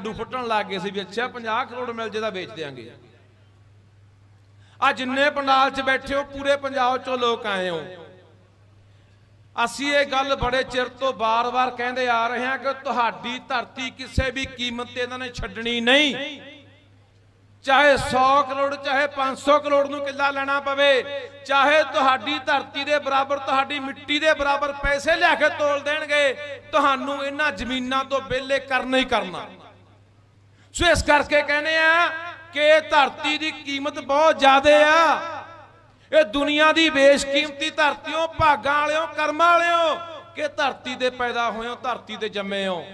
Do ਫੁੱਟਣ ਲੱਗ ਗਏ ਸੀ ਵੀ ਅੱਛਾ 50 ਕਰੋੜ ਮਿਲ ਜੇ ਤਾਂ ਵੇਚ ਦਿਆਂਗੇ। ਆ ਜਿੰਨੇ ਪੰਡਾਲ 'ਚ ਬੈਠੇ ਹੋ, ਪੂਰੇ ਪੰਜਾਬ 'ਚੋਂ ਲੋਕ ਆਏ ਹੋ। ਅਸੀਂ ਇਹ ਗੱਲ ਬੜੇ ਚਿਰ ਤੋਂ ਬਾਰ-ਬਾਰ ਕਹਿੰਦੇ ਆ ਰਹੇ ਹਾਂ ਕਿ ਤੁਹਾਡੀ ਧਰਤੀ ਕਿਸੇ ਵੀ ਕੀਮਤ ਤੇ ਇਹਨਾਂ ਨੇ ਛੱਡਣੀ ਨਹੀਂ। ਚਾਹੇ 100 ਕਰੋੜ, ਚਾਹੇ 500 ਕਰੋੜ ਨੂੰ ਕਿੱਲਾ ਲੈਣਾ ਪਵੇ, ਚਾਹੇ ਤੁਹਾਡੀ ਧਰਤੀ ਦੇ ਬਰਾਬਰ, ਤੁਹਾਡੀ ਮਿੱਟੀ ਦੇ ਬਰਾਬਰ ਪੈਸੇ ਲਿਆ ਕੇ ਤੋਲ ਦੇਣਗੇ, ਤੁਹਾਨੂੰ ਇਹਨਾਂ ਜ਼ਮੀਨਾਂ ਤੋਂ ਵਿਹਲੇ ਕਰਨਾ ਹੀ ਕਰਨਾ। ਸੋ ਇਸ ਕਰਕੇ ਕਹਿੰਦੇ ਆ ਕਿ ਧਰਤੀ ਦੀ ਕੀਮਤ ਬਹੁਤ ਜ਼ਿਆਦਾ ਆ। ਇਹ ਦੁਨੀਆ ਦੀ ਬੇਸ਼ਕੀਮਤੀ ਧਰਤੀਓ, ਭਾਗਾਂ ਵਾਲਿਓ, ਕਰਮਾਂ ਵਾਲਿਓ, ਕਿ ਧਰਤੀ ਦੇ ਪੈਦਾ ਹੋਇਓ, ਧਰਤੀ ਤੇ ਜੰਮੇ ਹੋ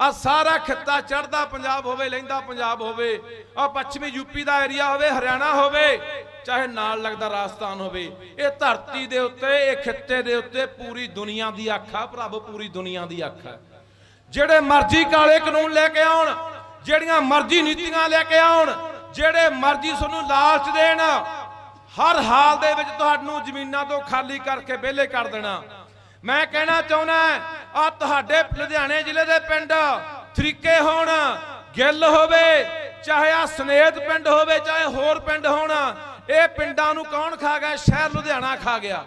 ਆ ਸਾਰਾ ਖਿੱਤਾ ਚੜਦਾ ਪੰਜਾਬ ਹੋਵੇ ਲਹਿੰਦਾ ਪੰਜਾਬ ਹੋਵੇ ਆ ਪੱਛਮੀ ਯੂਪੀ ਦਾ ਏਰੀਆ ਹੋਵੇ, ਹਰਿਆਣਾ ਹੋਵੇ, ਚਾਹੇ ਨਾਲ ਲੱਗਦਾ ਰਾਜਸਥਾਨ ਹੋਵੇ, ਇਹ ਧਰਤੀ ਦੇ ਉੱਤੇ, ਇਹ ਖਿੱਤੇ ਦੇ ਉੱਤੇ ਪੂਰੀ ਦੁਨੀਆ ਦੀ ਅੱਖ ਆ ਭਰਾਵੋ ਪੂਰੀ ਦੁਨੀਆ ਦੀ ਅੱਖ ਹੈ ਜਿਹੜੇ ਮਰਜ਼ੀ ਕਾਲੇ ਕਾਨੂੰਨ ਲੈ ਕੇ ਆਉਣ ਜਿਹੜੀਆਂ ਮਰਜ਼ੀ ਨੀਤੀਆਂ ਲੈ ਕੇ ਆਉਣ, ਜਿਹੜੇ ਮਰਜ਼ੀ ਤੁਹਾਨੂੰ ਲਾਲਚ ਦੇਣ, ਹਰ ਹਾਲ ਦੇ ਵਿੱਚ ਤੁਹਾਨੂੰ ਜ਼ਮੀਨਾਂ ਤੋਂ ਖਾਲੀ ਕਰਕੇ ਵਿਹਲੇ ਕਰ ਦੇਣਾ। ਮੈਂ ਕਹਿਣਾ ਚਾਹੁੰਦਾ ਆ ਤੁਹਾਡੇ ਲੁਧਿਆਣੇ ਜ਼ਿਲ੍ਹੇ ਦੇ ਪਿੰਡ ਤਰੀਕੇ ਹੋਣ, ਗਿੱਲ ਹੋਵੇ, ਚਾਹੇ ਆ ਸਨੇਤ ਪਿੰਡ ਹੋਵੇ, ਚਾਹੇ ਹੋਰ ਪਿੰਡ ਹੋਣ, ਇਹ ਪਿੰਡਾਂ ਨੂੰ ਕੌਣ ਖਾ ਗਿਆ? ਸ਼ਹਿਰ ਲੁਧਿਆਣਾ ਖਾ ਗਿਆ।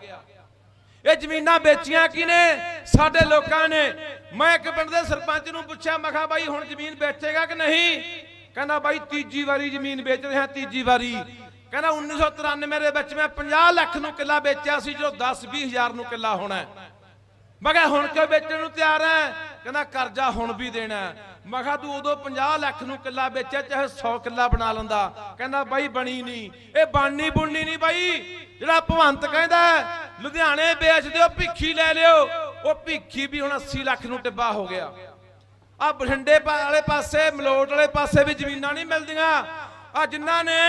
ਇਹ ਜ਼ਮੀਨਾਂ ਵੇਚੀਆਂ ਕਿਨੇ ਸਾਡੇ ਲੋਕਾਂ ਨੇ। ਮੈਂ ਇੱਕ ਪਿੰਡ ਦੇ ਸਰਪੰਚ ਨੂੰ ਪੁੱਛਿਆ, ਮੈਂ ਕਿਹਾ, ਬਾਈ, ਹੁਣ ਜ਼ਮੀਨ ਵੇਚੇਗਾ ਕਿ ਨਹੀਂ? ਕਹਿੰਦਾ, ਬਾਈ, ਤੀਜੀ ਵਾਰੀ ਜ਼ਮੀਨ ਵੇਚ ਰਿਹਾ, ਤੀਜੀ ਵਾਰੀ। ਕਹਿੰਦਾ 1993 ਦੇ ਵਿੱਚ ਮੈਂ 50 ਲੱਖ ਨੂੰ ਕਿੱਲਾ ਵੇਚਿਆ ਸੀ ਜੋ 10 20 ਹਜ਼ਾਰ ਨੂੰ ਕਿੱਲਾ ਹੋਣਾ ਹੈ। ਮੈਂ ਕਿਹਾ, ਹੁਣ ਕਿਉਂ ਵੇਚਣ ਨੂੰ ਤਿਆਰ ਹੈ ਕਹਿੰਦਾ, ਕਰਜ਼ਾ ਹੁਣ ਵੀ ਦੇਣਾ ਮੈਂ ਕਿਹਾ, ਤੂੰ ਉਦੋਂ 50 ਲੱਖ ਨੂੰ ਕਿੱਲਾ ਵੇਚਿਆ, ਚਾਹੇ 100 ਕਿੱਲਾ ਬਣਾ ਲੈਂਦਾ। ਕਹਿੰਦਾ, ਬਾਈ, ਬਣੀ ਨਹੀਂ। ਇਹ ਬਣਨੀ ਬੁਣਨੀ ਨਹੀਂ ਬਾਈ। ਜਿਹੜਾ ਭਵੰਤ ਕਹਿੰਦਾ ਲੁਧਿਆਣੇ ਵੇਚ ਦਿਓ, ਭਿੱਖੀ ਲੈ ਲਿਓ। ਉਹ ਭਿੱਖੀ ਵੀ ਹੁਣ 80 ਲੱਖ ਨੂੰ ਟਿੱਬਾ ਹੋ ਗਿਆ। ਆ ਬਠਿੰਡੇ ਵਾਲੇ ਪਾਸੇ, ਮਲੋਟ ਵਾਲੇ ਪਾਸੇ ਵੀ ਜ਼ਮੀਨਾਂ ਨਹੀਂ ਮਿਲਦੀਆਂ। ਆ ਜਿਨ੍ਹਾਂ ਨੇ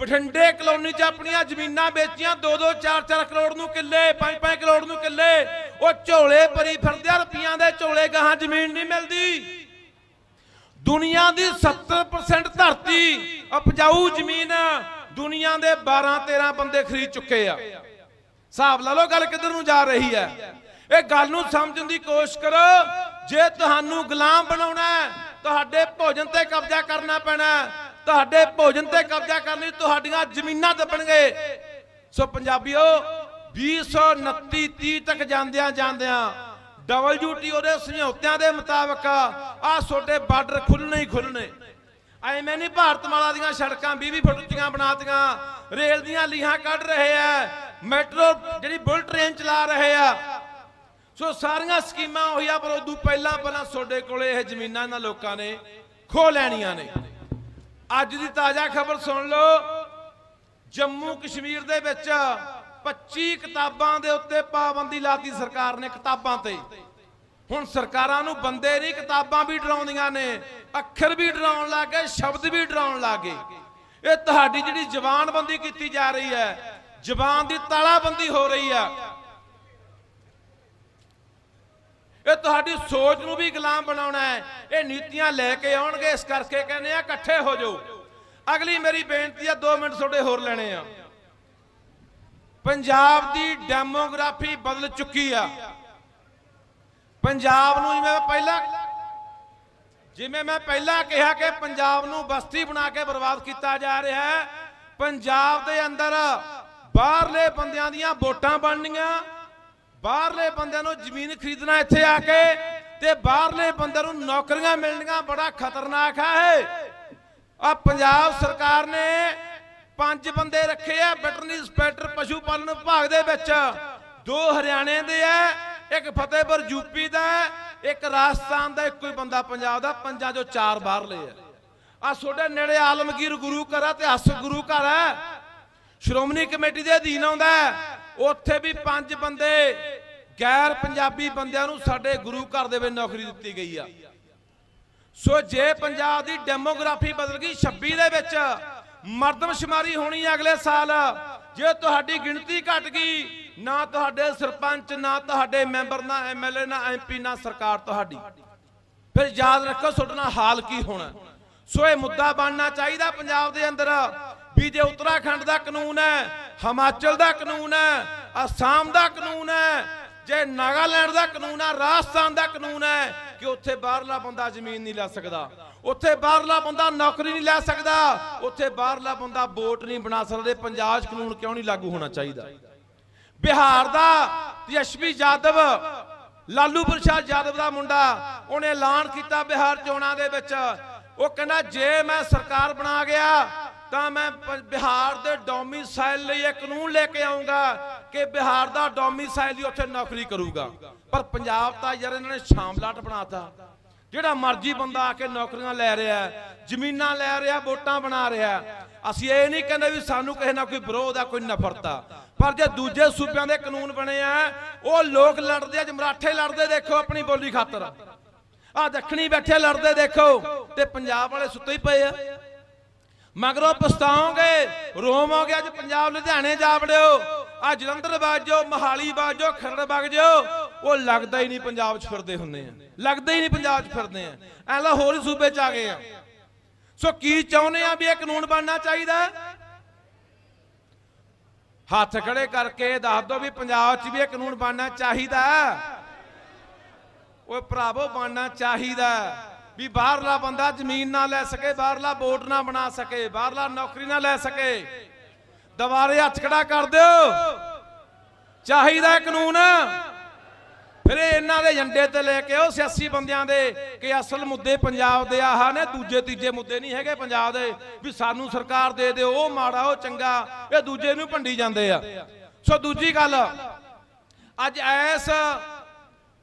ਬਠਿੰਡੇ ਕਲੋਨੀ 'ਚ ਆਪਣੀਆਂ ਜ਼ਮੀਨਾਂ ਵੇਚੀਆਂ 2-2 4-4 ਕਰੋੜ ਨੂੰ ਕਿੱਲੇ 5-5 ਕਰੋੜ ਨੂੰ ਕਿੱਲੇ। ਉਹ ਝੋਲੇ ਭਰੀ ਫਿਰਦੇ ਆ ਰੁਪਈਆਂ ਦੇ ਝੋਲੇ ਗਾਹਾਂ ਜ਼ਮੀਨ ਨਹੀਂ ਮਿਲਦੀ। ਦੁਨੀਆ ਦੀ 70% ਧਰਤੀ ਉਪਜਾਊ ਜ਼ਮੀਨ ਦੁਨੀਆ ਦੇ 12-13 ਬੰਦੇ ਖਰੀਦ ਚੁੱਕੇ ਆ। ਹਿਸਾਬ ਲਾ ਲਓ ਗੱਲ ਕਿੱਧਰ ਨੂੰ ਜਾ ਰਹੀ ਹੈ। ਇਹ ਗੱਲ ਨੂੰ ਸਮਝਣ ਦੀ ਕੋਸ਼ਿਸ਼ ਕਰੋ। ਜੇ ਤੁਹਾਨੂੰ ਗੁਲਾਮ ਬਣਾਉਣਾ ਹੈ, ਤੁਹਾਡੇ ਭੋਜਨ ਤੇ ਕਬਜ਼ਾ ਕਰਨਾ ਪੈਣਾ ਤੁਹਾਡੇ ਭੋਜਨ ਤੇ ਕਬਜ਼ਾ ਕਰਨ ਲਈ ਤੁਹਾਡੀਆਂ ਜ਼ਮੀਨਾਂ ਦੱਬਣਗੇ। ਸੋ ਪੰਜਾਬੀਓ 229 30 ਤੱਕ ਜਾਂਦਿਆਂ ਜਾਂਦਿਆਂ WTO ਦੇ ਸਮਝੌਤਿਆਂ ਦੇ ਮੁਤਾਬਕ ਆ ਛੋਟੇ ਬਾਰਡਰ ਖੁੱਲਣੇ ਹੀ ਖੁੱਲਣੇ ਐਵੇਂ ਨਹੀਂ ਭਾਰਤਮਾਲਾ ਦੀਆਂ ਸੜਕਾਂ 20 20 ਫੁੱਟ ਉੱਚੀਆਂ ਬਣਾਤੀਆਂ। ਰੇਲ ਦੀਆਂ ਲੀਹਾਂ ਕੱਢ ਰਹੇ ਆ ਮੈਟਰੋ ਜਿਹੜੀ ਬੁਲਟ ਟ੍ਰੇਨ ਚਲਾ ਰਹੇ ਆ। ਸੋ ਸਾਰੀਆਂ ਸਕੀਮਾਂ ਹੋਈਆਂ ਪਰ ਉਦੋਂ ਪਹਿਲਾਂ ਪਹਿਲਾਂ ਤੁਹਾਡੇ ਕੋਲੇ ਇਹ ਜ਼ਮੀਨਾਂ ਇਹਨਾਂ ਲੋਕਾਂ ਨੇ ਖੋ ਲੈਣੀਆਂ ਨੇ। ਅੱਜ ਦੀ ਤਾਜ਼ਾ ਖਬਰ ਸੁਣ ਲਓ। ਜੰਮੂ ਕਸ਼ਮੀਰ ਦੇ ਵਿੱਚ 25 ਕਿਤਾਬਾਂ ਦੇ ਉੱਤੇ ਪਾਬੰਦੀ ਲਾਤੀ ਸਰਕਾਰ ਨੇ ਕਿਤਾਬਾਂ ਤੇ। ਹੁਣ ਸਰਕਾਰਾਂ ਨੂੰ ਬੰਦੇ ਨਹੀਂ, ਕਿਤਾਬਾਂ ਵੀ ਡਰਾਉਂਦੀਆਂ ਨੇ, ਅੱਖਰ ਵੀ ਡਰਾਉਣ ਲੱਗੇ, ਸ਼ਬਦ ਵੀ ਡਰਾਉਣ ਲੱਗੇ। ਇਹ ਤੁਹਾਡੀ ਜਿਹੜੀ ਜ਼ਬਾਨਬੰਦੀ ਕੀਤੀ ਜਾ ਰਹੀ ਹੈ ਜ਼ਬਾਨ ਦੀ ਤਾਲਾਬੰਦੀ ਹੋ ਰਹੀ ਹੈ। ਇਹ ਤੁਹਾਡੀ ਸੋਚ ਨੂੰ ਵੀ ਗੁਲਾਮ ਬਣਾਉਣਾ ਹੈ। ਇਹ ਨੀਤੀਆਂ ਲੈ ਕੇ ਆਉਣਗੇ, ਇਸ ਕਰਕੇ ਕਹਿੰਦੇ ਆ, ਇਕੱਠੇ ਹੋ ਜਾਓ। ਅਗਲੀ ਮੇਰੀ ਬੇਨਤੀ ਆ 2 ਮਿੰਟ ਤੁਹਾਡੇ ਹੋਰ ਲੈਣੇ ਆ। ਪੰਜਾਬ ਦੀ ਡੈਮੋਗ੍ਰਾਫੀ ਬਦਲ ਚੁੱਕੀ ਆ। ਪੰਜਾਬ ਨੂੰ ਜਿਵੇਂ ਮੈਂ ਪਹਿਲਾਂ ਜਿਵੇਂ ਮੈਂ ਪਹਿਲਾਂ ਕਿਹਾ ਕਿ ਪੰਜਾਬ ਨੂੰ ਬਸਤੀ ਬਣਾ ਕੇ ਬਰਬਾਦ ਕੀਤਾ ਜਾ ਰਿਹਾ ਹੈ, ਪੰਜਾਬ ਦੇ ਅੰਦਰ ਬਾਹਰਲੇ ਬੰਦਿਆਂ ਦੀਆਂ ਵੋਟਾਂ ਬਣਨੀਆਂ ਬਾਹਰਲੇ ਬੰਦਿਆਂ ਨੂੰ ਜ਼ਮੀਨ ਖਰੀਦਣਾ ਇੱਥੇ ਆ ਕੇ ਤੇ ਬਾਹਰਲੇ ਬੰਦਿਆਂ ਨੂੰ ਨੌਕਰੀਆਂ ਮਿਲਣੀਆਂ ਬੜਾ ਖਤਰਨਾਕ ਹੈ ਆ ਪੰਜਾਬ ਸਰਕਾਰ ਨੇ ਪੰਜ ਬੰਦੇ ਰੱਖੇ ਆ, ਵੈਟਰਨਰੀ ਇੰਸਪੈਕਟਰ ਪਸ਼ੂ ਪਾਲਣ ਵਿਭਾਗ ਦੇ ਵਿੱਚ। ਦੋ ਹਰਿਆਣੇ ਦੇ ਆ, ਇੱਕ ਫਤਿਹਪੁਰ ਯੂਪੀ ਦਾ, ਇੱਕ ਰਾਜਸਥਾਨ ਦਾ, ਇੱਕੋ ਹੀ ਬੰਦਾ ਪੰਜਾਬ ਦਾ, ਪੰਜਾਂ ਚੋਂ ਚਾਰ ਬਾਹਰਲੇ ਆ। ਆ ਤੁਹਾਡੇ ਨੇੜੇ ਆਲਮਗੀਰ ਗੁਰੂ ਘਰ ਆ ਤੇ ਹਸ ਗੁਰੂ ਘਰ ਹੈ ਸ਼੍ਰੋਮਣੀ ਕਮੇਟੀ ਦੇ ਅਧੀਨ ਆਉਂਦਾ ਹੈ। ਉੱਥੇ ਵੀ ਪੰਜ ਬੰਦੇ ਗੈਰ ਪੰਜਾਬੀ ਬੰਦਿਆਂ ਨੂੰ ਸਾਡੇ ਗੁਰੂ ਘਰ ਦੇ ਵਿੱਚ ਨੌਕਰੀ ਦਿੱਤੀ ਗਈ ਆ। ਸੋ ਜੇ ਪੰਜਾਬ ਦੀ ਡੈਮੋਗ੍ਰਾਫੀ ਬਦਲ ਗਈ 26 ਦੇ ਵਿੱਚ ਮਰਦਮਸ਼ੁਮਾਰੀ ਹੋਣੀ ਅਗਲੇ ਸਾਲ, ਜੇ ਤੁਹਾਡੀ ਗਿਣਤੀ ਘਟ ਗਈ, ਨਾ ਤੁਹਾਡੇ ਸਰਪੰਚ, ਨਾ ਤੁਹਾਡੇ ਮੈਂਬਰ, ਨਾ ਐਮਐਲਏ ਨਾ ਐਮਪੀ ਨਾ ਸਰਕਾਰ ਤੁਹਾਡੀ। ਫਿਰ ਯਾਦ ਰੱਖੋ ਤੁਹਾਡਾ ਨਾਲ ਹਾਲ ਕੀ ਹੋਣਾ। ਸੋ ਇਹ ਮੁੱਦਾ ਬਣਨਾ ਚਾਹੀਦਾ ਪੰਜਾਬ ਦੇ ਅੰਦਰ। ਵੀ ਜੇ ਉੱਤਰਾਖੰਡ ਦਾ ਕਾਨੂੰਨ ਹੈ, ਹਿਮਾਚਲ ਦਾ ਕਾਨੂੰਨ ਹੈ, ਅਸਾਮ ਦਾ ਕਾਨੂੰਨ ਹੈ, ਜੇ ਨਾਗਾਲੈਂਡ ਦਾ ਕਾਨੂੰਨ ਹੈ, ਰਾਜਸਥਾਨ ਦਾ ਕਾਨੂੰਨ ਹੈ ਕਿ ਉੱਥੇ ਬਾਹਰਲਾ ਬੰਦਾ ਜ਼ਮੀਨ ਨਹੀਂ ਲੈ ਸਕਦਾ, ਉੱਥੇ ਬਾਹਰਲਾ ਬੰਦਾ ਨੌਕਰੀ ਨਹੀਂ ਲੈ ਸਕਦਾ, ਉੱਥੇ ਬਾਹਰਲਾ ਬੰਦਾ ਵੋਟ ਨਹੀਂ ਬਣਾ ਸਕਦਾ ਪੰਜਾਬ 'ਚ ਕਾਨੂੰਨ ਕਿਉਂ ਨਹੀਂ ਲਾਗੂ ਹੋਣਾ ਚਾਹੀਦਾ? ਬਿਹਾਰ ਦਾ ਯਸ਼ਵੀ ਯਾਦਵ, ਲਾਲੂ ਪ੍ਰਸ਼ਾਦ ਯਾਦਵ ਦਾ ਮੁੰਡਾ, ਉਹਨੇ ਐਲਾਨ ਕੀਤਾ ਬਿਹਾਰ ਚੋਣਾਂ ਦੇ ਵਿੱਚ। ਉਹ ਕਹਿੰਦਾ, ਜੇ ਮੈਂ ਸਰਕਾਰ ਬਣਾ ਗਿਆ ਤਾਂ ਮੈਂ ਬਿਹਾਰ ਦੇ ਡੋਮਿਸਾਈਲ ਲਈ ਇਹ ਕਾਨੂੰਨ ਲੈ ਕੇ ਆਉਂਗਾ ਕਿ ਬਿਹਾਰ ਦਾ ਡੋਮਿਸਾਈਲ ਹੀ ਉੱਥੇ ਨੌਕਰੀ ਕਰੂਗਾ। ਪਰ ਪੰਜਾਬ ਤਾਂ ਯਾਰ ਇਹਨਾਂ ਨੇ ਸ਼ਾਮਲਾਟ ਬਣਾਤਾ। ਜਿਹੜਾ ਮਰਜ਼ੀ ਬੰਦਾ ਆ ਕੇ ਨੌਕਰੀਆਂ ਲੈ ਰਿਹਾ ਜ਼ਮੀਨਾਂ ਲੈ ਰਿਹਾ, ਵੋਟਾਂ ਬਣਾ ਰਿਹਾ ਅਸੀਂ ਇਹ ਨਹੀਂ ਕਹਿੰਦੇ ਵੀ ਸਾਨੂੰ ਕਿਸੇ ਨਾਲ ਕੋਈ ਵਿਰੋਧ ਆ, ਕੋਈ ਨਫ਼ਰਤ। ਆ ਪਰ ਜੇ ਦੂਜੇ ਸੂਬਿਆਂ ਦੇ ਕਾਨੂੰਨ ਬਣੇ ਆ, ਉਹ ਲੋਕ ਲੜਦੇ ਆ ਜਮਰਾਠੇ ਲੜਦੇ ਦੇਖੋ ਆਪਣੀ ਬੋਲੀ ਖਾਤਰ। ਆ ਦੱਖਣੀ ਬੈਠੇ ਲੜਦੇ ਦੇਖੋ, ਤੇ ਪੰਜਾਬ ਵਾਲੇ ਸੁੱਤੇ ਹੀ ਪਏ ਆ। ਮਗਰੋਂ ਪਛਤਾਓਗੇ। ਰੋਵੋਗੇ ਅੱਜ ਪੰਜਾਬ ਲੁਧਿਆਣੇ ਜਾ ਵੜਿਓ। ਆ ਜਲੰਧਰ ਬਾਜੋ ਮਹਾਲੀ ਬਾਜੋ ਖਰੜ ਵਗ ਜਾਓ। ਉਹ ਲੱਗਦਾ ਹੀ ਨਹੀਂ ਪੰਜਾਬ 'ਚ ਫਿਰਦੇ ਹੁੰਦੇ ਆ। ਲੱਗਦਾ ਹੀ ਨਹੀਂ ਪੰਜਾਬ 'ਚ ਫਿਰਦੇ ਆ। ਐ ਲਾ ਹੋਰ ਸੂਬੇ 'ਚ ਆ ਗਏ ਆ। ਸੋ ਕੀ ਚਾਹੁੰਦੇ ਆ ਵੀ ਇਹ ਕਾਨੂੰਨ ਬਣਨਾ ਚਾਹੀਦਾ? ਹੱਥ ਖੜੇ ਕਰਕੇ ਦੱਸ ਦਿਓ ਵੀ ਪੰਜਾਬ 'ਚ ਵੀ ਇਹ ਕਾਨੂੰਨ ਬਣਨਾ ਚਾਹੀਦਾ। ਹੈ। ਓਏ ਭਰਾਵੋ, ਬਣਨਾ ਚਾਹੀਦਾ। ਵੀ ਬਾਹਰਲਾ ਬੰਦਾ ਜ਼ਮੀਨ ਨਾ ਲੈ ਸਕੇ, ਬਾਹਰਲਾ ਵੋਟ ਨਾ ਬਣਾ ਸਕੇ, ਬਾਹਰਲਾ ਨੌਕਰੀ ਨਾ ਲੈ ਸਕੇ। ਦੁਬਾਰੇ ਹੱਥ ਖੜਾ ਕਰ ਦਿਓ। ਚਾਹੀਦਾ ਕਾਨੂੰਨ। ਫਿਰ ਇਹਨਾਂ ਦੇ ਏਜੰਡੇ ਤੇ ਲੈ ਕੇ ਉਹ ਸਿਆਸੀ ਬੰਦਿਆਂ ਦੇ ਕਿ ਅਸਲ ਮੁੱਦੇ ਪੰਜਾਬ ਦੇ ਆਹ ਨੇ, ਦੂਜੇ ਤੀਜੇ ਮੁੱਦੇ ਨਹੀਂ ਹੈਗੇ ਪੰਜਾਬ ਦੇ। ਵੀ ਸਾਨੂੰ ਸਰਕਾਰ ਦੇ ਦਿਓ, ਉਹ ਮਾੜਾ, ਉਹ ਚੰਗਾ, ਇਹ ਦੂਜੇ ਨੂੰ ਭੰਡੀ ਜਾਂਦੇ ਆ। ਸੋ ਦੂਜੀ ਗੱਲ, ਅੱਜ ਐਸ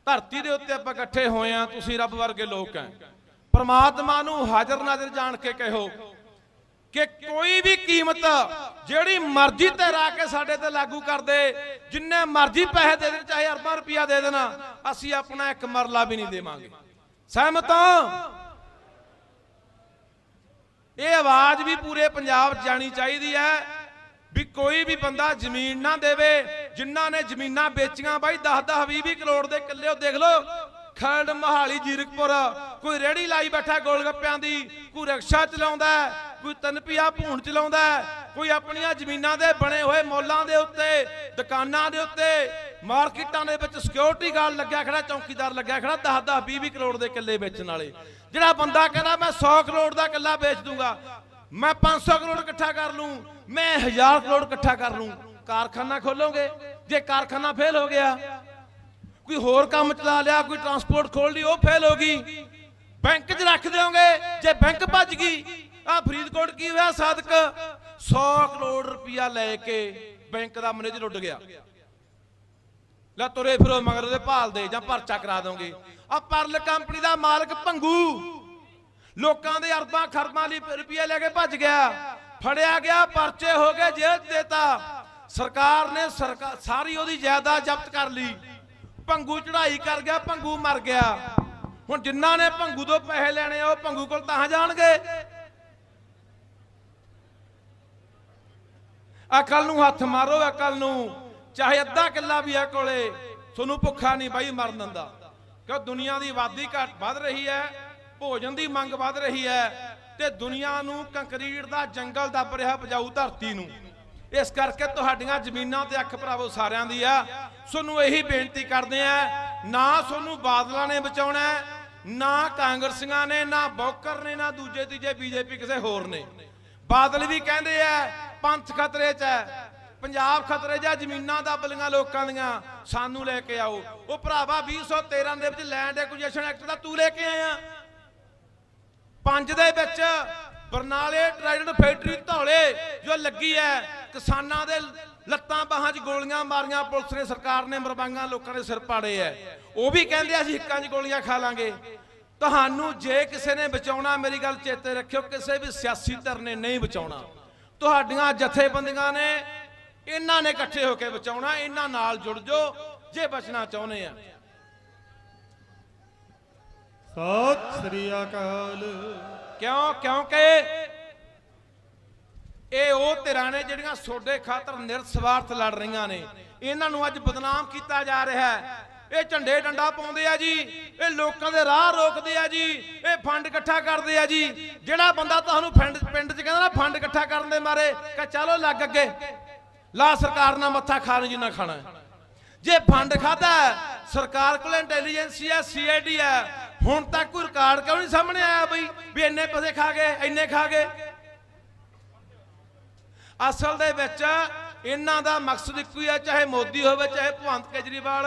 ਧਰਤੀ ਦੇ ਉੱਤੇ ਆਪਾਂ ਇਕੱਠੇ ਹੋਏ ਆ ਤੁਸੀਂ ਰੱਬ ਵਰਗੇ ਲੋਕ ਹੈ। ਪ੍ਰਮਾਤਮਾ ਨੂੰ ਹਾਜ਼ਰ ਨਾਜ਼ਰ ਜਾਣ ਕੇ ਕਹੋ ਕਿ ਕੋਈ ਵੀ ਕੀਮਤ ਜਿਹੜੀ ਮਰਜ਼ੀ ਤੇ ਰਾ ਕੇ ਸਾਡੇ ਤੇ ਲਾਗੂ ਕਰ ਦੇ, ਜਿੰਨੇ ਮਰਜ਼ੀ ਪੈਸੇ ਦੇ ਦੇਣ, ਚਾਹੇ ਅਰਬਾਂ ਰੁਪਇਆ ਦੇ ਦੇਣਾ, ਅਸੀਂ ਆਪਣਾ ਇੱਕ ਮਰਲਾ ਵੀ ਨਹੀਂ ਦੇਵਾਂਗੇ। ਸਹਿਮਤ ਇਹ ਆਵਾਜ਼ ਵੀ ਪੂਰੇ ਪੰਜਾਬ 'ਚ ਜਾਣੀ ਚਾਹੀਦੀ ਹੈ ਵੀ ਕੋਈ ਵੀ ਬੰਦਾ ਜ਼ਮੀਨ ਨਾ ਦੇਵੇ, ਜਿਨ੍ਹਾਂ ਨੇ ਜ਼ਮੀਨਾਂ ਵੇਚੀਆਂ ਬਾਈ 10 10 20 20 ਕਰੋੜ ਦੇ ਕਿੱਲੇ ਉਹ ਦੇਖ ਲਓ ਖਰੜ ਮਹਾਲੀ ਜੀਰਕਪੁਰ। ਕੋਈ ਰੇੜੀ ਲਾਈ ਬੈਠਾ ਗੋਲਗੱਪਿਆਂ ਦੀ ਕੋਈ ਰਿਕਸ਼ਾ ਚਲਾਉਂਦਾ ਹੈ, ਕੋਈ ਤਨਪੀਆ ਭੂਣ ਚਲਾਉਂਦਾ ਕੋਈ ਆਪਣੀਆਂ ਜ਼ਮੀਨਾਂ ਦੇ ਬਣੇ ਹੋਏ ਮੌਲਾਂ ਦੇ ਉੱਤੇ ਦੁਕਾਨਾਂ ਦੇ ਉੱਤੇ ਮਾਰਕੀਟਾਂ ਦੇ ਵਿੱਚ ਸਿਕਿਉਰਿਟੀ ਗਾਰਡ ਲੱਗਿਆ ਖੜਾ ਚੌਕੀਦਾਰ ਲੱਗਿਆ ਖੜਾ 10 10 20 20 ਕਰੋੜ ਦੇ ਕਿੱਲੇ ਵੇਚਣ ਵਾਲੇ। ਜਿਹੜਾ ਬੰਦਾ ਕਹਿੰਦਾ ਮੈਂ 100 ਕਰੋੜ ਦਾ ਕਿੱਲਾ ਵੇਚ ਦੂੰਗਾ ਮੈਂ 500 ਕਰੋੜ ਇਕੱਠਾ ਕਰ ਲੂੰ ਮੈਂ 1000 ਕਰੋੜ ਇਕੱਠਾ ਕਰ ਲੂੰ ਕਾਰਖਾਨਾ ਖੋਲੋਗੇ? ਜੇ ਕਾਰਖਾਨਾ ਫੇਲ ਹੋ ਗਿਆ ਕੋਈ ਹੋਰ ਕੰਮ ਚਲਾ ਲਿਆ, ਕੋਈ ਟਰਾਂਸਪੋਰਟ ਖੋਲ ਲਈ, ਉਹ ਫੇਲ ਹੋ ਗਈ। ਬੈਂਕ 'ਚ ਰੱਖ ਦਿਓਗੇ, ਜੇ ਬੈਂਕ ਭੱਜ ਗਈ, ਆ ਫਰੀਦਕੋਟ ਕੀ ਹੋਇਆ ਸਾਦਕ? 100 ਕਰੋੜ ਰੁਪਇਆ ਲੈ ਕੇ ਬੈਂਕ ਦਾ ਮੈਨੇਜਰ ਉੱਡ ਗਿਆ। ਲੈ ਤੁਰੇ ਫਿਰੋ ਮਗਰ ਉਹਦੇ ਭਾਲ ਦੇ, ਜਾਂ ਪਰਚਾ ਕਰਾ ਦੋਗੇ। ਆ ਪਰਲ ਕੰਪਨੀ ਦਾ ਮਾਲਕ ਭੰਗੂ। ਲੋਕਾਂ ਦੇ ਅਰਬਾਂ ਖਰਬਾਂ ਲਈ ਰੁਪਏ ਲੈ ਕੇ ਭੱਜ ਗਿਆ। ਫੜਿਆ ਗਿਆ, ਪਰਚੇ ਹੋ ਗਏ, ਜੇਲ੍ਹ 'ਚ ਦੇਤਾ। ਸਰਕਾਰ ਨੇ ਸਰਕਾਰ ਸਾਰੀ ਉਹਦੀ ਜਾਇਦਾਦ ਜ਼ਬਤ ਕਰ ਲਈ। ਭੰਗੂ ਚੜਾਈ ਕਰ ਗਿਆ ਭੰਗੂ ਮਰ ਗਿਆ। ਹੁਣ ਜਿਨ੍ਹਾਂ ਨੇ ਭੰਗੂ ਤੋਂ ਪੈਸੇ ਲੈਣੇ ਆ, ਉਹ ਭੰਗੂ ਕੋਲ ਤਾਂ ਜਾਣਗੇ। ਅਕਲ ਨੂੰ ਹੱਥ ਮਾਰੋ ਅਕਲ ਨੂੰ। ਚਾਹੇ ਅੱਧਾ ਕਿੱਲਾ ਵੀ ਹੈ ਕੋਲੇ, ਤੁਹਾਨੂੰ ਭੁੱਖਾ ਨਹੀਂ ਬਾਈ ਮਰਨ ਦਿੰਦਾ। ਕਿਉਂ ਦੁਨੀਆ ਦੀ ਆਬਾਦੀ ਘਟ ਵੱਧ ਰਹੀ ਹੈ, ਭੋਜਨ ਦੀ ਮੰਗ ਵੱਧ ਰਹੀ ਹੈ, ਤੇ ਦੁਨੀਆ ਨੂੰ ਕੰਕਰੀਟ ਦਾ ਜੰਗਲ ਦੱਬ ਰਿਹਾ ਪਜਾਊ ਧਰਤੀ ਨੂੰ। ਇਸ ਕਰਕੇ ਤੁਹਾਡੀਆਂ ਜ਼ਮੀਨਾਂ ਤੇ ਅੱਖ ਭਰਾਵੋ ਸਾਰਿਆਂ ਦੀ ਆ। ਤੁਹਾਨੂੰ ਇਹੀ ਬੇਨਤੀ ਕਰਦੇ ਆ, ਨਾ ਤੁਹਾਨੂੰ ਬਾਦਲਾਂ ਨੇ ਬਚਾਉਣਾ, ਨਾ ਕਾਂਗਰਸੀਆਂ ਨੇ, ਨਾ ਬੌਕਰ ਨੇ, ਨਾ ਦੂਜੇ ਤੀਜੇ ਬੀਜੇਪੀ ਕਿਸੇ ਹੋਰ ਨੇ। ਬਾਦਲ ਵੀ ਕਹਿੰਦੇ ਆ, ਪੰਥ ਖਤਰੇ 'ਚ ਹੈ ਪੰਜਾਬ ਖਤਰੇ 'ਚ ਹੈ ਜ਼ਮੀਨਾਂ ਦੱਬਲੀਆਂ ਲੋਕਾਂ ਦੀਆਂ, ਸਾਨੂੰ ਲੈ ਕੇ ਆਓ। ਉਹ ਭਰਾਵਾ 2013 ਦੇ ਵਿੱਚ ਲੈਂਡ ਐਕੁਜੀਸ਼ਨ ਐਕਟ ਦਾ ਤੂੰ ਲੈ ਕੇ ਆਇਆ। ਪੰਜ ਦੇ ਵਿੱਚ ਬਰਨਾਲੇ ਟ੍ਰਾਈਡੈਂਟ ਫੈਕਟਰੀ ਧੌਲੇ ਜੋ ਲੱਗੀ ਹੈ, ਕਿਸਾਨਾਂ ਦੇ ਲੱਤਾਂ ਬਾਹਾਂ 'ਚ ਗੋਲੀਆਂ ਮਾਰੀਆਂ, ਪੁਲਿਸ ਨੇ, ਸਰਕਾਰ ਨੇ, ਮਰਵਾਈਆਂ, ਲੋਕਾਂ ਦੇ ਸਿਰ ਪਾੜੇ ਐ ਉਹ ਵੀ ਕਹਿੰਦੇ ਅਸੀਂ ਹਿੱਕਾਂ 'ਚ ਗੋਲੀਆਂ ਖਾ ਲਾਂਗੇ। ਤੁਹਾਨੂੰ ਜੇ ਕਿਸੇ ਨੇ ਬਚਾਉਣਾ, ਮੇਰੀ ਗੱਲ ਚੇਤੇ ਰੱਖਿਓ, ਕਿਸੇ ਵੀ ਸਿਆਸੀ ਧਿਰ ਨੇ ਨਹੀਂ ਬਚਾਉਣਾ। ਤੁਹਾਡੀਆਂ ਜਥੇਬੰਦੀਆਂ ਨੇ, ਇਹਨਾਂ ਨੇ ਇਕੱਠੇ ਹੋ ਕੇ ਬਚਾਉਣਾ, ਇਹਨਾਂ ਨਾਲ ਜੁੜ ਜਾਓ, ਜੇ ਬਚਣਾ ਚਾਹੁੰਦੇ ਆ। ਸਤਿ ਸ੍ਰੀ ਅਕਾਲ। ਕਿਉਂ? ਕਿਉਂਕਿ ਇਹ ਉਹ ਧਿਰਾਂ ਨੇ ਜਿਹੜੀਆਂ ਸੋਡੇ ਖਾਤਰ ਨਿਰਸਵਾਰਥ ਲੜ ਰਹੀਆਂ ਨੇ। ਇਹਨਾਂ ਨੂੰ ਅੱਜ ਬਦਨਾਮ ਕੀਤਾ ਜਾ ਰਿਹਾ ਹੈ। ਇਹ ਝੰਡੇ ਡੰਡਾ ਪਾਉਂਦੇ ਆ ਜੀ। ਇਹ ਲੋਕਾਂ ਦੇ ਰਾਹ ਰੋਕਦੇ ਆ ਜੀ। ਇਹ ਫੰਡ ਇਕੱਠਾ ਕਰਦੇ ਆ ਜੀ। ਜਿਹੜਾ ਬੰਦਾ ਤੁਹਾਨੂੰ ਪਿੰਡ ਪਿੰਡ 'ਚ ਕਹਿੰਦਾ ਨਾ, ਫੰਡ ਇਕੱਠਾ ਕਰਨ ਦੇ ਮਾਰੇ, ਕਹ ਚਲੋ ਲੱਗ ਅੱਗੇ। ਲਾ ਸਰਕਾਰ ਨਾਲ ਮੱਥਾ ਖਾਣ ਜਿੰਨਾ ਖਾਣਾ ਜੇ ਫੰਡ ਖਾਦਾ ਸਰਕਾਰ ਕੋਲ ਇੰਟੈਲੀਜੈਂਸੀ ਹੈ ਸੀਆਈਡੀ ਹੈ। ਹੁਣ ਤੱਕ ਕੋਈ ਰਿਕਾਰਡ ਕਿਉਂ ਨਹੀਂ ਸਾਹਮਣੇ ਆਇਆ ਬਈ? ਵੀ ਇੰਨੇ ਪੈਸੇ ਖਾ ਗਏ, ਇੰਨੇ ਖਾ ਗਏ। ਅਸਲ ਦੇ ਵਿੱਚ ਇਹਨਾਂ ਦਾ ਮਕਸਦ ਇੱਕੋ ਹੀ ਹੈ ਚਾਹੇ ਮੋਦੀ ਹੋਵੇ, ਚਾਹੇ ਭਗਵੰਤ ਕੇਜਰੀਵਾਲ,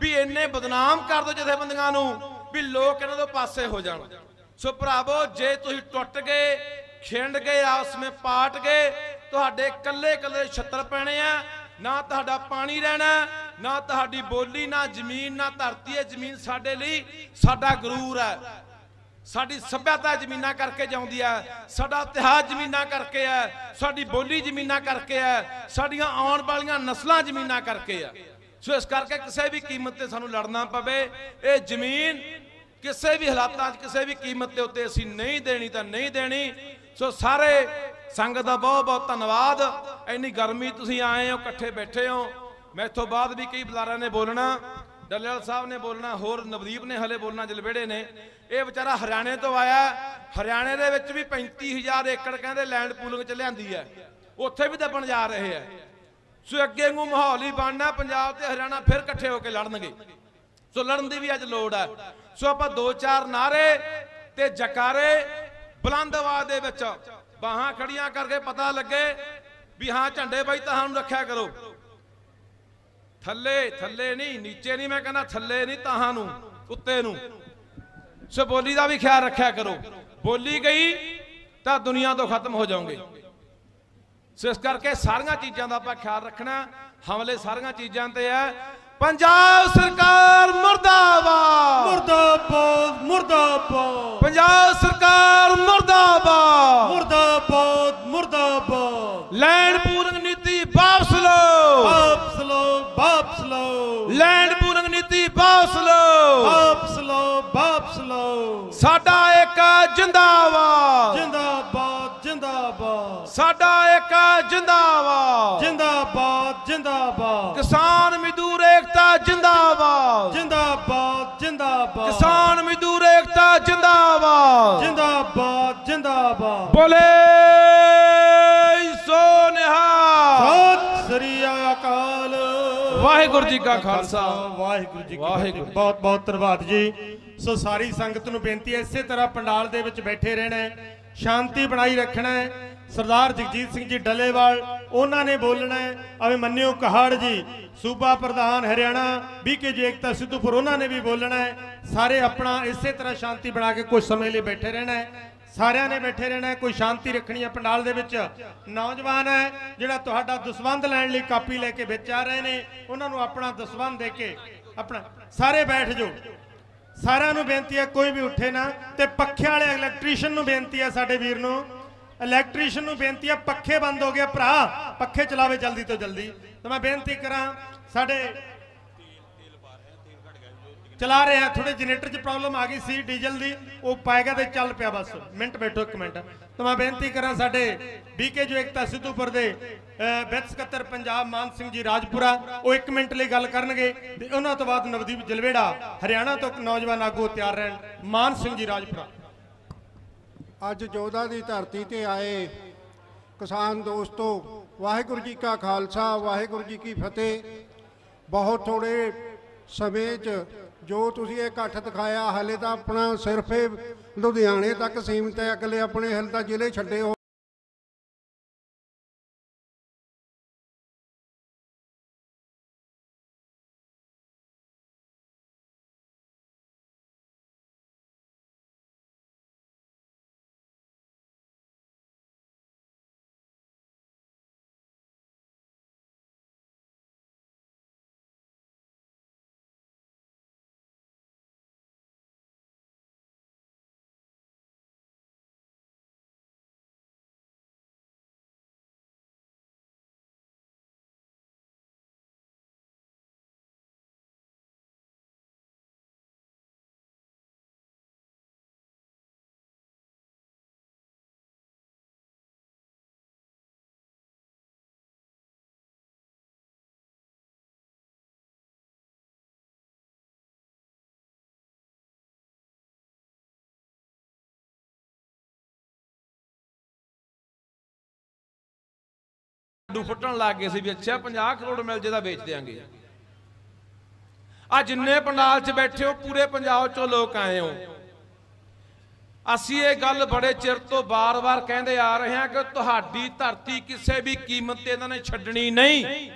ਵੀ ਇੰਨੇ ਬਦਨਾਮ ਕਰ ਦੋ ਜਥੇਬੰਦੀਆਂ ਨੂੰ, ਵੀ ਲੋਕ ਇਹਨਾਂ ਤੋਂ ਪਾਸੇ ਹੋ ਜਾਣ। ਸੋ ਭਰਾਵੋ, ਜੇ ਤੁਸੀਂ ਟੁੱਟ ਗਏ, ਖਿੰਡ ਗਏ, ਆਪਸ ਵਿੱਚ ਪਾਟ ਗਏ, ਤੁਹਾਡੇ ਕੱਲੇ ਕੱਲੇ ਛੱਤਰ ਪੈਣੇ ਆ, ਨਾ ਤੁਹਾਡਾ ਪਾਣੀ ਰਹਿਣਾ ਨਾ ਤੁਹਾਡੀ ਬੋਲੀ, ਨਾ ਜ਼ਮੀਨ, ਨਾ ਧਰਤੀ ਹੈ। ਜ਼ਮੀਨ ਸਾਡੇ ਲਈ ਸਾਡਾ ਗਰੂਰ ਹੈ। ਸਾਡੀ ਸੱਭਿਅਤਾ ਜ਼ਮੀਨਾਂ ਕਰਕੇ ਜਾਉਂਦੀ ਹੈ। ਸਾਡਾ ਇਤਿਹਾਸ ਜ਼ਮੀਨਾਂ ਕਰਕੇ ਹੈ। ਸਾਡੀ ਬੋਲੀ ਜ਼ਮੀਨਾਂ ਕਰਕੇ ਹੈ। ਸਾਡੀਆਂ ਆਉਣ ਵਾਲੀਆਂ ਨਸਲਾਂ ਜ਼ਮੀਨਾਂ ਕਰਕੇ ਹੈ। ਸੋ ਇਸ ਕਰਕੇ ਕਿਸੇ ਵੀ ਕੀਮਤ ਤੇ ਸਾਨੂੰ ਲੜਨਾ ਪਵੇ। ਇਹ ਜ਼ਮੀਨ ਕਿਸੇ ਵੀ ਹਾਲਾਤਾਂ 'ਚ ਕਿਸੇ ਵੀ ਕੀਮਤ ਦੇ ਉੱਤੇ ਅਸੀਂ ਨਹੀਂ ਦੇਣੀ ਤਾਂ ਨਹੀਂ ਦੇਣੀ। ਸੋ ਸਾਰੇ ਸੰਗਤ ਦਾ ਬਹੁਤ ਬਹੁਤ ਧੰਨਵਾਦ। ਇੰਨੀ ਗਰਮੀ ਤੁਸੀਂ ਆਏ ਹੋ, ਇਕੱਠੇ ਬੈਠੇ ਹੋ। ਮੈਥੋਂ ਬਾਅਦ ਵੀ ਕਈ ਬੁਲਾਰਿਆਂ ਨੇ ਬੋਲਣਾ, ਡੱਲੇਵਾਲ ਸਾਹਿਬ ਨੇ ਬੋਲਣਾ, ਹੋਰ ਨਵਦੀਪ ਨੇ ਹਲੇ ਬੋਲਣਾ, ਜਲਵੇੜੇ ਨੇ। ਇਹ ਵਿਚਾਰਾ ਹਰਿਆਣੇ ਤੋਂ ਆਇਆ, ਹਰਿਆਣੇ ਦੇ ਵਿੱਚ ਵੀ 35000 ਏਕੜ ਕਹਿੰਦੇ ਲੈਂਡ ਪੂਲਿੰਗ ਚ ਲਿਆਂਦੀ ਹੈ। ਉੱਥੇ ਵੀ ਦੱਬਣ ਜਾ ਰਹੇ ਹੈ। ਸੋ ਅੱਗੇ ਨੂੰ ਮਾਹੌਲ ਹੀ ਬਣਨਾ, ਪੰਜਾਬ ਤੇ ਹਰਿਆਣਾ ਫਿਰ ਇਕੱਠੇ ਹੋ ਕੇ ਲੜਨਗੇ। ਸੋ ਲੜਨ ਦੀ ਵੀ ਅੱਜ ਲੋੜ ਹੈ। ਸੋ ਆਪਾਂ ਦੋ ਚਾਰ ਨਾਰੇ ਤੇ ਜਕਾਰੇ ਬੁਲੰਦ ਆਵਾਜ਼ ਦੇ ਵਿੱਚ ਬਾਹਾਂ ਖੜੀਆਂ ਕਰਕੇ ਪਤਾ ਲੱਗੇ ਵੀ ਹਾਂ, ਝੰਡੇ ਬਾਈ ਤੁਹਾਨੂੰ ਰੱਖਿਆ ਕਰੋ। ਥੱਲੇ ਥੱਲੇ ਨਹੀਂ ਨੀਚੇ ਨਹੀਂ ਮੈਂ ਕਹਿੰਦਾ ਥੱਲੇ ਨਹੀਂ ਤਾਹਾਂ ਨੂੰ ਉੱਤੇ ਨੂੰ। ਸੋ ਬੋਲੀ ਦਾ ਵੀ ਖਿਆਲ ਰੱਖਿਆ ਕਰੋ। ਬੋਲੀ ਗਈ ਤਾਂ ਦੁਨੀਆ ਤੋਂ ਖਤਮ ਹੋ ਜਾਓਗੇ। ਸੋ ਇਸ ਕਰਕੇ ਸਾਰੀਆਂ ਚੀਜ਼ਾਂ ਦਾ ਆਪਾਂ ਖਿਆਲ ਰੱਖਣਾ। ਹਮਲੇ ਸਾਰੀਆਂ ਚੀਜ਼ਾਂ ਤੇ ਹੈ। ਪੰਜਾਬ ਸਰਕਾਰ ਮਰਦਾਬਾਦ। ਮੁਰਦਾਬਾਦ ਮੁਰਦਾਬਾਦ। ਪੰਜਾਬ ਸਰਕਾਰ ਮਰਦਾਬਾਦ। ਮੁਰਦਾਬਾਦ ਮੁਰਦਾਬਾਦ। ਲੈਂਡ ਜਿੰਦਾਬਾਦ। ਜਿੰਦਾਬਾਦ ਜਿੰਦਾਬਾਦ। ਸਾਡਾ ਇੱਕ ਜਿੰਦਾਬਾਦ। ਜਿੰਦਾਬਾਦ ਜਿੰਦਾਬਾਦ। ਕਿਸਾਨ ਮਜ਼ਦੂਰ ਏਕਤਾ ਜਿੰਦਾਬਾਦ। ਜਿੰਦਾਬਾਦ ਜਿੰਦਾਬਾਦ। ਕਿਸਾਨ ਮਜ਼ਦੂਰ ਏਕਤਾ ਜਿੰਦਾਬਾਦ। ਜਿੰਦਾਬਾਦ ਜਿੰਦਾਬਾਦ। ਬੋਲੇ ਸੋ ਨਿਹਾਲ। ਸਤਿ ਸ੍ਰੀ ਅਕਾਲ। ਵਾਹਿਗੁਰੂ ਜੀ ਕਾ ਖਾਲਸਾ। ਵਾਹਿਗੁਰੂ ਜੀ ਕੀ। ਫਤਿਹ। ਬਹੁਤ ਬਹੁਤ ਧੰਨਵਾਦ ਜੀ। ਸੋ ਸਾਰੀ ਸੰਗਤ ਨੂੰ ਬੇਨਤੀ ਹੈ, ਇਸੇ ਤਰ੍ਹਾਂ ਪੰਡਾਲ ਦੇ ਵਿੱਚ ਬੈਠੇ ਰਹਿਣਾ ਹੈ, ਸ਼ਾਂਤੀ ਬਣਾਈ ਰੱਖਣਾ ਹੈ। ਸਰਦਾਰ ਜਗਜੀਤ ਸਿੰਘ ਜੀ ਡੱਲੇਵਾਲ, ਉਹਨਾਂ ਨੇ ਬੋਲਣਾ ਹੈ, ਅਵੇ ਮੰਨਿਓ ਕਹਾੜ ਜੀ, ਸੂਬਾ ਪ੍ਰਧਾਨ ਹਰਿਆਣਾ ਬੀਕੇ ਜੀ ਏਕਤਾ ਸਿੱਧੂਪੁਰ, ਉਹਨਾਂ ਨੇ ਵੀ ਬੋਲਣਾ ਹੈ। ਸਾਰੇ ਆਪਣਾ ਇਸੇ ਤਰ੍ਹਾਂ ਸ਼ਾਂਤੀ ਬਣਾ ਕੇ ਕੁਝ ਸਮੇਂ ਲਈ ਬੈਠੇ ਰਹਿਣਾ ਹੈ। ਸਾਰਿਆਂ ਨੇ ਬੈਠੇ ਰਹਿਣਾ ਕੋਈ ਸ਼ਾਂਤੀ ਰੱਖਣੀ ਹੈ ਪੰਡਾਲ ਦੇ ਵਿੱਚ। ਨੌਜਵਾਨ ਹੈ, ਜਿਹੜਾ ਤੁਹਾਡਾ ਦਸਵੰਧ ਲੈਣ ਲਈ ਕਾਪੀ ਲੈ ਕੇ ਵਿੱਚ ਆ ਰਹੇ ਨੇ, ਉਹਨਾਂ ਨੂੰ ਆਪਣਾ ਦਸਵੰਧ ਦੇ ਕੇ ਆਪਣਾ ਸਾਰੇ ਬੈਠ ਜਾਓ। ਸਾਰਿਆਂ ਨੂੰ ਬੇਨਤੀ ਹੈ, ਕੋਈ ਵੀ ਉੱਠੇ ਨਾ। ਤੇ ਪੱਖੇ ਵਾਲੇ ਇਲੈਕਟ੍ਰੀਸ਼ੀਅਨ ਨੂੰ ਬੇਨਤੀ ਹੈ ਸਾਡੇ ਵੀਰ ਨੂੰ। ਇਲੈਕਟ੍ਰੀਸ਼ੀਅਨ ਨੂੰ ਬੇਨਤੀ ਹੈ, ਪੱਖੇ ਬੰਦ ਹੋ ਗਏ। ਭਰਾ, ਪੱਖੇ ਚਲਾਵੇ ਜਲਦੀ ਤੋਂ ਜਲਦੀ। ਤਾਂ ਮੈਂ ਬੇਨਤੀ ਕਰਾਂ, ਸਾਡੇ ਚਲਾ ਰਿਹਾ ਥੋੜੇ ਜਨਰੇਟਰ 'ਚ ਪ੍ਰੋਬਲਮ ਆ ਗਈ ਸੀ, ਡੀਜ਼ਲ ਦੀ। ਉਹ ਪਾਏਗਾ ਤੇ ਚੱਲ ਪਿਆ ਬਸ। ਮਿੰਟ ਬੈਠੋ ਇੱਕ ਮਿੰਟ। ਤਾਂ ਮੈਂ ਬੇਨਤੀ ਕਰਾਂ ਸਾਡੇ ਬੀਕੇ ਜੋ ਏਕਤਾ ਸਿੱਧੂਪੁਰ ਦੇ ਵਿੱਤ ਸਕੱਤਰ ਪੰਜਾਬ ਮਾਨ ਸਿੰਘ ਜੀ ਰਾਜਪੁਰਾ, ਉਹ 1 ਮਿੰਟ ਲਈ ਗੱਲ ਕਰਨਗੇ ਤੇ ਉਹਨਾਂ ਤੋਂ ਬਾਅਦ ਨਵਦੀਪ ਜਲਵੇੜਾ ਹਰਿਆਣਾ ਤੋਂ ਇੱਕ ਨੌਜਵਾਨ ਆਗੂ ਤਿਆਰ ਰਹਿਣ, ਮਾਨ ਸਿੰਘ ਜੀ ਰਾਜਪੁਰਾ। ਅੱਜ ਜੋਧਾ ਦੀ ਧਰਤੀ ਤੇ ਆਏ ਕਿਸਾਨ ਦੋਸਤੋ, ਵਾਹਿਗੁਰੂ ਜੀ ਕਾ ਖਾਲਸਾ, ਵਾਹਿਗੁਰੂ ਜੀ ਕੀ ਫਤਿਹ। ਬਹੁਤ ਥੋੜੇ ਸਮੇਂ 'ਚ ਜੋ ਤੁਸੀਂ ਇਹ ਇਕੱਠ ਦਿਖਾਇਆ, ਹਲੇ ਤਾਂ ਆਪਣਾ ਸਿਰਫ ਇਹ ਲੁਧਿਆਣੇ ਤੱਕ ਸੀਮਿਤ ਹੈ। ਅਗਲੇ ਆਪਣੇ ਹਲੇ ਤਾਂ ਜ਼ਿਲ੍ਹੇ ਛੱਡੇ ਹੋ ਡੂ ਫੁੱਟਣ ਲੱਗ ਗਏ ਸੀ ਵੀ ਅੱਛਾ 50 ਕਰੋੜ ਮਿਲ ਜੇ ਤਾਂ ਵੇਚ ਦਿਆਂਗੇ। ਆ ਜਿੰਨੇ ਪੰਡਾਲ 'ਚ ਬੈਠੇ ਹੋ, ਪੂਰੇ ਪੰਜਾਬ 'ਚੋਂ ਲੋਕ ਆਏ ਹੋ। ਅਸੀਂ ਇਹ ਗੱਲ ਬੜੇ ਚਿਰ ਤੋਂ ਬਾਰ-ਬਾਰ ਕਹਿੰਦੇ ਆ ਰਹੇ ਹਾਂ ਕਿ ਤੁਹਾਡੀ ਧਰਤੀ ਕਿਸੇ ਵੀ ਕੀਮਤ ਤੇ ਇਹਨਾਂ ਨੇ ਛੱਡਣੀ ਨਹੀਂ।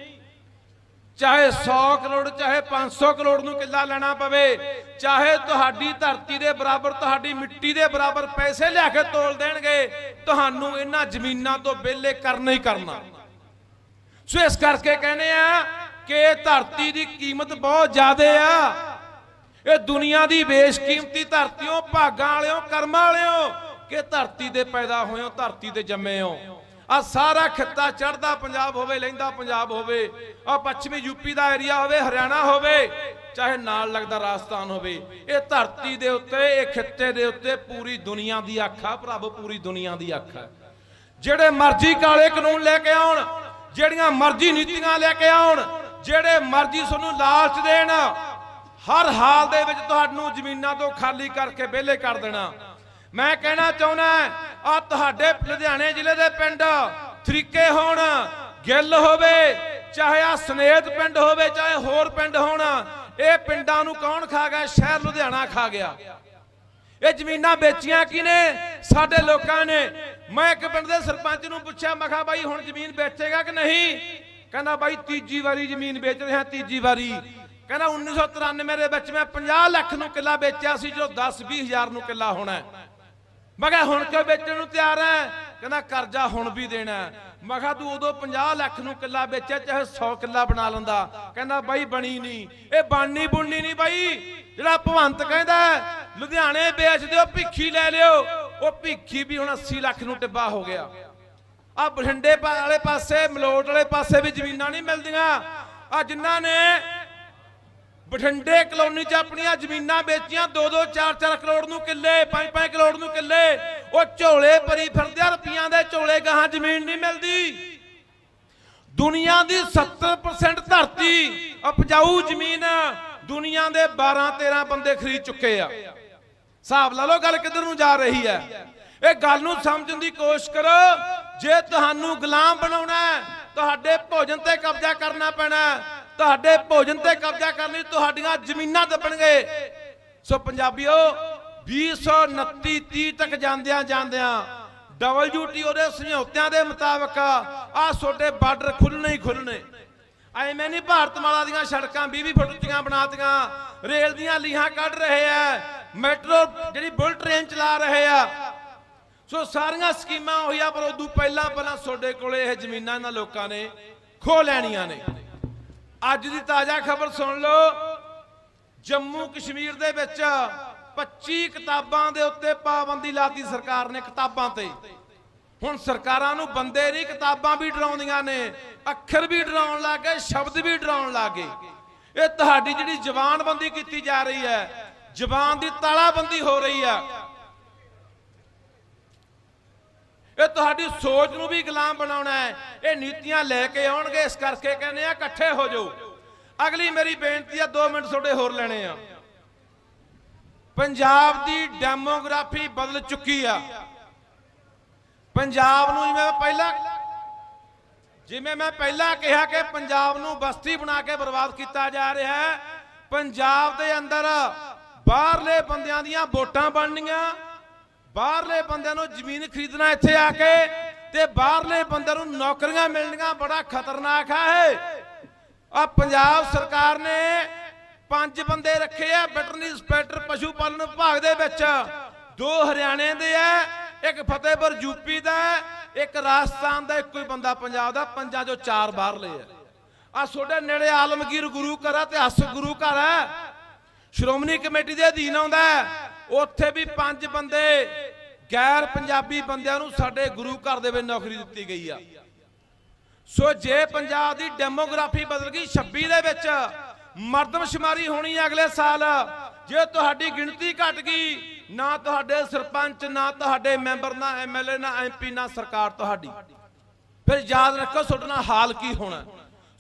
ਚਾਹੇ 100 ਕਰੋੜ, ਚਾਹੇ 500 ਕਰੋੜ ਨੂੰ ਕਿੱਲਾ ਲੈਣਾ ਪਵੇ, ਚਾਹੇ ਤੁਹਾਡੀ ਧਰਤੀ ਦੇ ਬਰਾਬਰ, ਤੁਹਾਡੀ ਮਿੱਟੀ ਦੇ ਬਰਾਬਰ ਪੈਸੇ ਲਿਆ ਕੇ ਤੋਲ ਦੇਣਗੇ, ਤੁਹਾਨੂੰ ਇਹਨਾਂ ਜ਼ਮੀਨਾਂ ਤੋਂ ਵਿਹਲੇ ਕਰਨਾ ਹੀ ਕਰਨਾ। ਸੋ ਇਸ ਕਰਕੇ ਕਹਿੰਦੇ ਆ ਕਿ ਧਰਤੀ ਦੀ ਕੀਮਤ ਬਹੁਤ ਜ਼ਿਆਦਾ ਆ। ਇਹ ਦੁਨੀਆ ਦੀ ਬੇਸ਼ਕੀਮਤੀ ਧਰਤੀਓ, ਭਾਗਾਂ ਵਾਲਿਓ, ਕਰਮਾਂ ਵਾਲਿਓ, ਕਿ ਧਰਤੀ ਤੇ ਪੈਦਾ ਹੋਇਓ, ਧਰਤੀ ਤੇ ਜੰਮੇ ਹੋ ਆ ਸਾਰਾ ਖਿੱਤਾ ਚੜਦਾ ਪੰਜਾਬ ਹੋਵੇ ਲਹਿੰਦਾ ਪੰਜਾਬ ਹੋਵੇ ਆ ਪੱਛਮੀ ਯੂਪੀ ਦਾ ਏਰੀਆ ਹੋਵੇ, ਹਰਿਆਣਾ ਹੋਵੇ, ਚਾਹੇ ਨਾਲ ਲੱਗਦਾ ਰਾਜਸਥਾਨ ਹੋਵੇ, ਇਹ ਧਰਤੀ ਦੇ ਉੱਤੇ, ਇਹ ਖਿੱਤੇ ਦੇ ਉੱਤੇ ਪੂਰੀ ਦੁਨੀਆ ਦੀ ਅੱਖ ਆ, ਪ੍ਰਭੂ, ਪੂਰੀ ਦੁਨੀਆ ਦੀ ਅੱਖ ਹੈ ਜਿਹੜੇ ਮਰਜ਼ੀ ਕਾਲੇ ਕਾਨੂੰਨ ਲੈ ਕੇ ਆਉਣ ਜਿਹੜੀਆਂ ਮਰਜ਼ੀ ਨੀਤੀਆਂ ਲੈ ਕੇ ਆਉਣ, ਜਿਹੜੇ ਮਰਜ਼ੀ ਤੁਹਾਨੂੰ ਲਾਲਚ ਦੇਣ, ਹਰ ਹਾਲ ਦੇ ਵਿੱਚ ਤੁਹਾਨੂੰ ਜ਼ਮੀਨਾਂ ਤੋਂ ਖਾਲੀ ਕਰਕੇ ਵਿਹਲੇ ਕਰ ਦੇਣਾ। ਮੈਂ ਕਹਿਣਾ ਚਾਹੁੰਦਾ ਆ ਤੁਹਾਡੇ ਲੁਧਿਆਣੇ ਜ਼ਿਲ੍ਹੇ ਦੇ ਪਿੰਡ ਥਰੀਕੇ ਹੋਣ, ਗਿੱਲ ਹੋਵੇ, ਚਾਹੇ ਆ ਸਨੇਤ ਪਿੰਡ ਹੋਵੇ, ਚਾਹੇ ਹੋਰ ਪਿੰਡ ਹੋਣ, ਇਹ ਪਿੰਡਾਂ ਨੂੰ ਕੌਣ ਖਾ ਗਿਆ? ਸ਼ਹਿਰ ਲੁਧਿਆਣਾ ਖਾ ਗਿਆ। ਇਹ ਜ਼ਮੀਨਾਂ ਵੇਚੀਆਂ ਕਿਨੇ ਸਾਡੇ ਲੋਕਾਂ ਨੇ। ਮੈਂ ਇੱਕ ਪਿੰਡ ਦੇ ਸਰਪੰਚ ਨੂੰ ਪੁੱਛਿਆ, ਮੈਂ ਕਿਹਾ, ਬਾਈ, ਹੁਣ ਜ਼ਮੀਨ ਵੇਚੇਗਾ ਕਿ ਨਹੀਂ? ਕਹਿੰਦਾ, ਬਾਈ, ਤੀਜੀ ਵਾਰੀ ਜ਼ਮੀਨ ਵੇਚ ਰਿਹਾ, ਤੀਜੀ ਵਾਰੀ। ਕਹਿੰਦਾ 1993 ਦੇ ਵਿੱਚ ਮੈਂ 50 ਲੱਖ ਨੂੰ ਕਿੱਲਾ ਵੇਚਿਆ ਸੀ ਜੋ 10 20 ਨੂੰ ਕਿੱਲਾ ਹੋਣਾ ਮੈਂ ਕਿਹਾ, ਹੁਣ ਕਿਉਂ ਵੇਚਣ ਨੂੰ ਤਿਆਰ ਹੈ? ਕਹਿੰਦਾ, ਕਰਜ਼ਾ ਹੁਣ ਵੀ ਦੇਣਾ ਮੈਂ ਕਿਹਾ, ਤੂੰ ਉਦੋਂ 50 ਲੱਖ ਨੂੰ ਕਿੱਲਾ ਵੇਚਿਆ, ਚਾਹੇ 100 ਕਿੱਲਾ ਬਣਾ ਲੈਂਦਾ। ਕਹਿੰਦਾ, ਬਾਈ, ਬਣੀ ਨਹੀਂ। ਇਹ ਬਣਨੀ ਬੁਣਨੀ ਨਹੀਂ ਬਾਈ, ਜਿਹੜਾ ਭਵੰਤ ਕਹਿੰਦਾ ਲੁਧਿਆਣੇ ਵੇਚ ਦਿਓ, ਭਿੱਖੀ ਲੈ ਲਿਓ। ਉਹ ਭੀਖੀ ਵੀ ਹੁਣ 80 ਲੱਖ ਨੂੰ ਟਿੱਬਾ ਹੋ ਗਿਆ। ਆ ਬਠਿੰਡੇ ਵਾਲੇ ਪਾਸੇ, ਮਲੋਟ ਵਾਲੇ ਪਾਸੇ ਵੀ ਜ਼ਮੀਨਾਂ ਨਹੀਂ ਮਿਲਦੀਆਂ। ਆ ਜਿਨ੍ਹਾਂ ਨੇ ਬਠਿੰਡੇ ਕਲੋਨੀ 'ਚ ਆਪਣੀਆਂ ਜ਼ਮੀਨਾਂ ਵੇਚੀਆਂ 2-2 4-4 ਕਰੋੜ ਨੂੰ ਕਿੱਲੇ 5-5 ਕਰੋੜ ਨੂੰ ਕਿੱਲੇ। ਉਹ ਝੋਲੇ ਭਰੀ ਫਿਰਦੇ ਆ, ਰੁਪਈਆਂ ਦੇ ਝੋਲੇ ਗਾਹਾਂ ਜ਼ਮੀਨ ਨਹੀਂ ਮਿਲਦੀ। ਦੁਨੀਆ ਦੀ 70% ਧਰਤੀ ਉਪਜਾਊ ਜ਼ਮੀਨ ਦੁਨੀਆ ਦੇ 12-13 ਬੰਦੇ ਖਰੀਦ ਚੁੱਕੇ ਆ। ਹਿਸਾਬ ਲਾ ਲਓ ਗੱਲ ਕਿੱਧਰ ਨੂੰ ਜਾ ਰਹੀ ਹੈ। ਇਹ ਗੱਲ ਨੂੰ ਸਮਝਣ ਦੀ ਕੋਸ਼ਿਸ਼ ਕਰੋ। ਜੇ ਤੁਹਾਨੂੰ ਗੁਲਾਮ ਬਣਾਉਣਾ ਹੈ, ਤੁਹਾਡੇ ਭੋਜਨ ਤੇ ਕਬਜ਼ਾ ਕਰਨਾ ਪੈਣਾ ਤੁਹਾਡੇ ਭੋਜਨ ਤੇ ਕਬਜ਼ਾ ਕਰਨ ਲਈ ਤੁਹਾਡੀਆਂ ਜ਼ਮੀਨਾਂ ਦੱਬਣਗੇ। ਸੋ ਪੰਜਾਬੀਓ 2029 30 ਤੱਕ ਜਾਂਦਿਆਂ ਜਾਂਦਿਆਂ WTO ਦੇ ਸਮਝੌਤਿਆਂ ਦੇ ਮੁਤਾਬਕ ਆਹ ਛੋਟੇ ਬਾਰਡਰ ਖੁੱਲਣੇ ਹੀ ਖੁੱਲਣੇ। ਐਵੇਂ ਨਹੀਂ ਭਾਰਤਮਾਲਾ ਦੀਆਂ ਸੜਕਾਂ 20 20 ਫੁੱਟ ਉੱਚੀਆਂ ਬਣਾਤੀਆਂ। ਰੇਲ ਦੀਆਂ ਲੀਹਾਂ ਕੱਢ ਰਹੇ ਆ ਮੈਟਰੋ ਜਿਹੜੀ ਬੁਲਟ ਟ੍ਰੇਨ ਚਲਾ ਰਹੇ ਆ। ਸੋ ਸਾਰੀਆਂ ਸਕੀਮਾਂ ਹੋਈਆਂ, ਪਰ ਉਦੋਂ ਪਹਿਲਾਂ ਪਹਿਲਾਂ ਤੁਹਾਡੇ ਕੋਲੇ ਇਹ ਜ਼ਮੀਨਾਂ ਇਹਨਾਂ ਲੋਕਾਂ ਨੇ ਖੋ ਲੈਣੀਆਂ ਨੇ। ਅੱਜ ਦੀ ਤਾਜ਼ਾ ਖਬਰ ਸੁਣ ਲਓ। ਜੰਮੂ ਕਸ਼ਮੀਰ ਦੇ ਵਿੱਚ 25 ਕਿਤਾਬਾਂ ਦੇ ਉੱਤੇ ਪਾਬੰਦੀ ਲਾਤੀ ਸਰਕਾਰ ਨੇ ਕਿਤਾਬਾਂ ਤੇ। ਹੁਣ ਸਰਕਾਰਾਂ ਨੂੰ ਬੰਦੇ ਨਹੀਂ, ਕਿਤਾਬਾਂ ਵੀ ਡਰਾਉਂਦੀਆਂ ਨੇ, ਅੱਖਰ ਵੀ ਡਰਾਉਣ ਲੱਗ ਗਏ, ਸ਼ਬਦ ਵੀ ਡਰਾਉਣ ਲੱਗ ਗਏ। ਇਹ ਤੁਹਾਡੀ ਜਿਹੜੀ ਜ਼ਬਾਨਬੰਦੀ ਕੀਤੀ ਜਾ ਰਹੀ ਹੈ, ਜ਼ਬਾਨ ਦੀ ਤਾਲਾਬੰਦੀ ਹੋ ਰਹੀ ਹੈ। ਇਹ ਤੁਹਾਡੀ ਸੋਚ ਨੂੰ ਵੀ ਗੁਲਾਮ ਬਣਾਉਣਾ ਹੈ। ਇਹ ਨੀਤੀਆਂ ਲੈ ਕੇ ਆਉਣਗੇ, ਇਸ ਕਰਕੇ ਕਹਿੰਦੇ ਆ, ਇਕੱਠੇ ਹੋ ਜਾਓ। ਅਗਲੀ ਮੇਰੀ ਬੇਨਤੀ ਆ 2 ਮਿੰਟ ਤੁਹਾਡੇ ਹੋਰ ਲੈਣੇ ਆ। ਪੰਜਾਬ ਦੀ ਡੈਮੋਗ੍ਰਾਫੀ ਬਦਲ ਚੁੱਕੀ ਆ। ਪੰਜਾਬ ਨੂੰ ਜਿਵੇਂ ਮੈਂ ਪਹਿਲਾਂ ਜਿਵੇਂ ਮੈਂ ਪਹਿਲਾਂ ਕਿਹਾ ਕਿ ਪੰਜਾਬ ਨੂੰ ਬਸਤੀ ਬਣਾ ਕੇ ਬਰਬਾਦ ਕੀਤਾ ਜਾ ਰਿਹਾ ਹੈ, ਪੰਜਾਬ ਦੇ ਅੰਦਰ ਬਾਹਰਲੇ ਬੰਦਿਆਂ ਦੀਆਂ ਵੋਟਾਂ ਬਣਨੀਆਂ, ਬਾਹਰਲੇ ਬੰਦਿਆਂ ਨੂੰ ਜ਼ਮੀਨ ਖਰੀਦਣਾ ਇੱਥੇ ਆ ਕੇ, ਤੇ ਬਾਹਰਲੇ ਬੰਦਿਆਂ ਨੂੰ ਨੌਕਰੀਆਂ ਮਿਲਣੀਆਂ ਬੜਾ ਖਤਰਨਾਕ ਹੈ ਆ ਪੰਜਾਬ ਸਰਕਾਰ ਨੇ ਪੰਜ ਬੰਦੇ ਰੱਖੇ ਆ, ਵੈਟਰਨਰੀ ਇੰਸਪੈਕਟਰ ਪਸ਼ੂ ਪਾਲਣ ਵਿਭਾਗ ਦੇ ਵਿੱਚ। ਦੋ ਹਰਿਆਣੇ ਦੇ ਆ ਇੱਕ ਫਤਿਹਪੁਰ ਯੂਪੀ ਦਾ ਇੱਕ ਰਾਜਸਥਾਨ ਦਾ, ਇੱਕੋ ਹੀ ਬੰਦਾ ਪੰਜਾਬ ਦਾ, ਪੰਜਾਂ ਚੋਂ ਚਾਰ ਬਾਹਰਲੇ ਆ। ਆ ਤੁਹਾਡੇ ਨੇੜੇ ਆਲਮਗੀਰ ਗੁਰੂ ਘਰ ਆ ਤੇ ਹੱਸ ਗੁਰੂ ਘਰ ਹੈ ਸ਼੍ਰੋਮਣੀ ਕਮੇਟੀ ਦੇ ਅਧੀਨ ਆਉਂਦਾ ਉੱਥੇ ਵੀ ਪੰਜ ਬੰਦੇ ਗੈਰ ਪੰਜਾਬੀ ਬੰਦਿਆਂ ਨੂੰ ਸਾਡੇ ਗੁਰੂ ਘਰ ਦੇ ਵਿੱਚ ਨੌਕਰੀ ਦਿੱਤੀ ਗਈ ਆ। ਸੋ ਜੇ ਪੰਜਾਬ ਦੀ ਡੈਮੋਗ੍ਰਾਫੀ ਬਦਲ ਗਈ 26 ਦੇ ਵਿੱਚ, ਮਰਦਮਸ਼ੁਮਾਰੀ ਹੋਣੀ ਹੈ ਅਗਲੇ ਸਾਲ, ਜੇ ਤੁਹਾਡੀ ਗਿਣਤੀ ਘਟ ਗਈ ਨਾ ਤੁਹਾਡੇ ਸਰਪੰਚ, ਨਾ ਤੁਹਾਡੇ ਮੈਂਬਰ, ਨਾ ਐਮਐਲਏ ਨਾ ਐਮਪੀ ਨਾ ਸਰਕਾਰ ਤੁਹਾਡੀ। ਫਿਰ ਯਾਦ ਰੱਖੋ ਤੁਹਾਡੇ ਨਾਲ ਹਾਲ ਕੀ ਹੋਣਾ।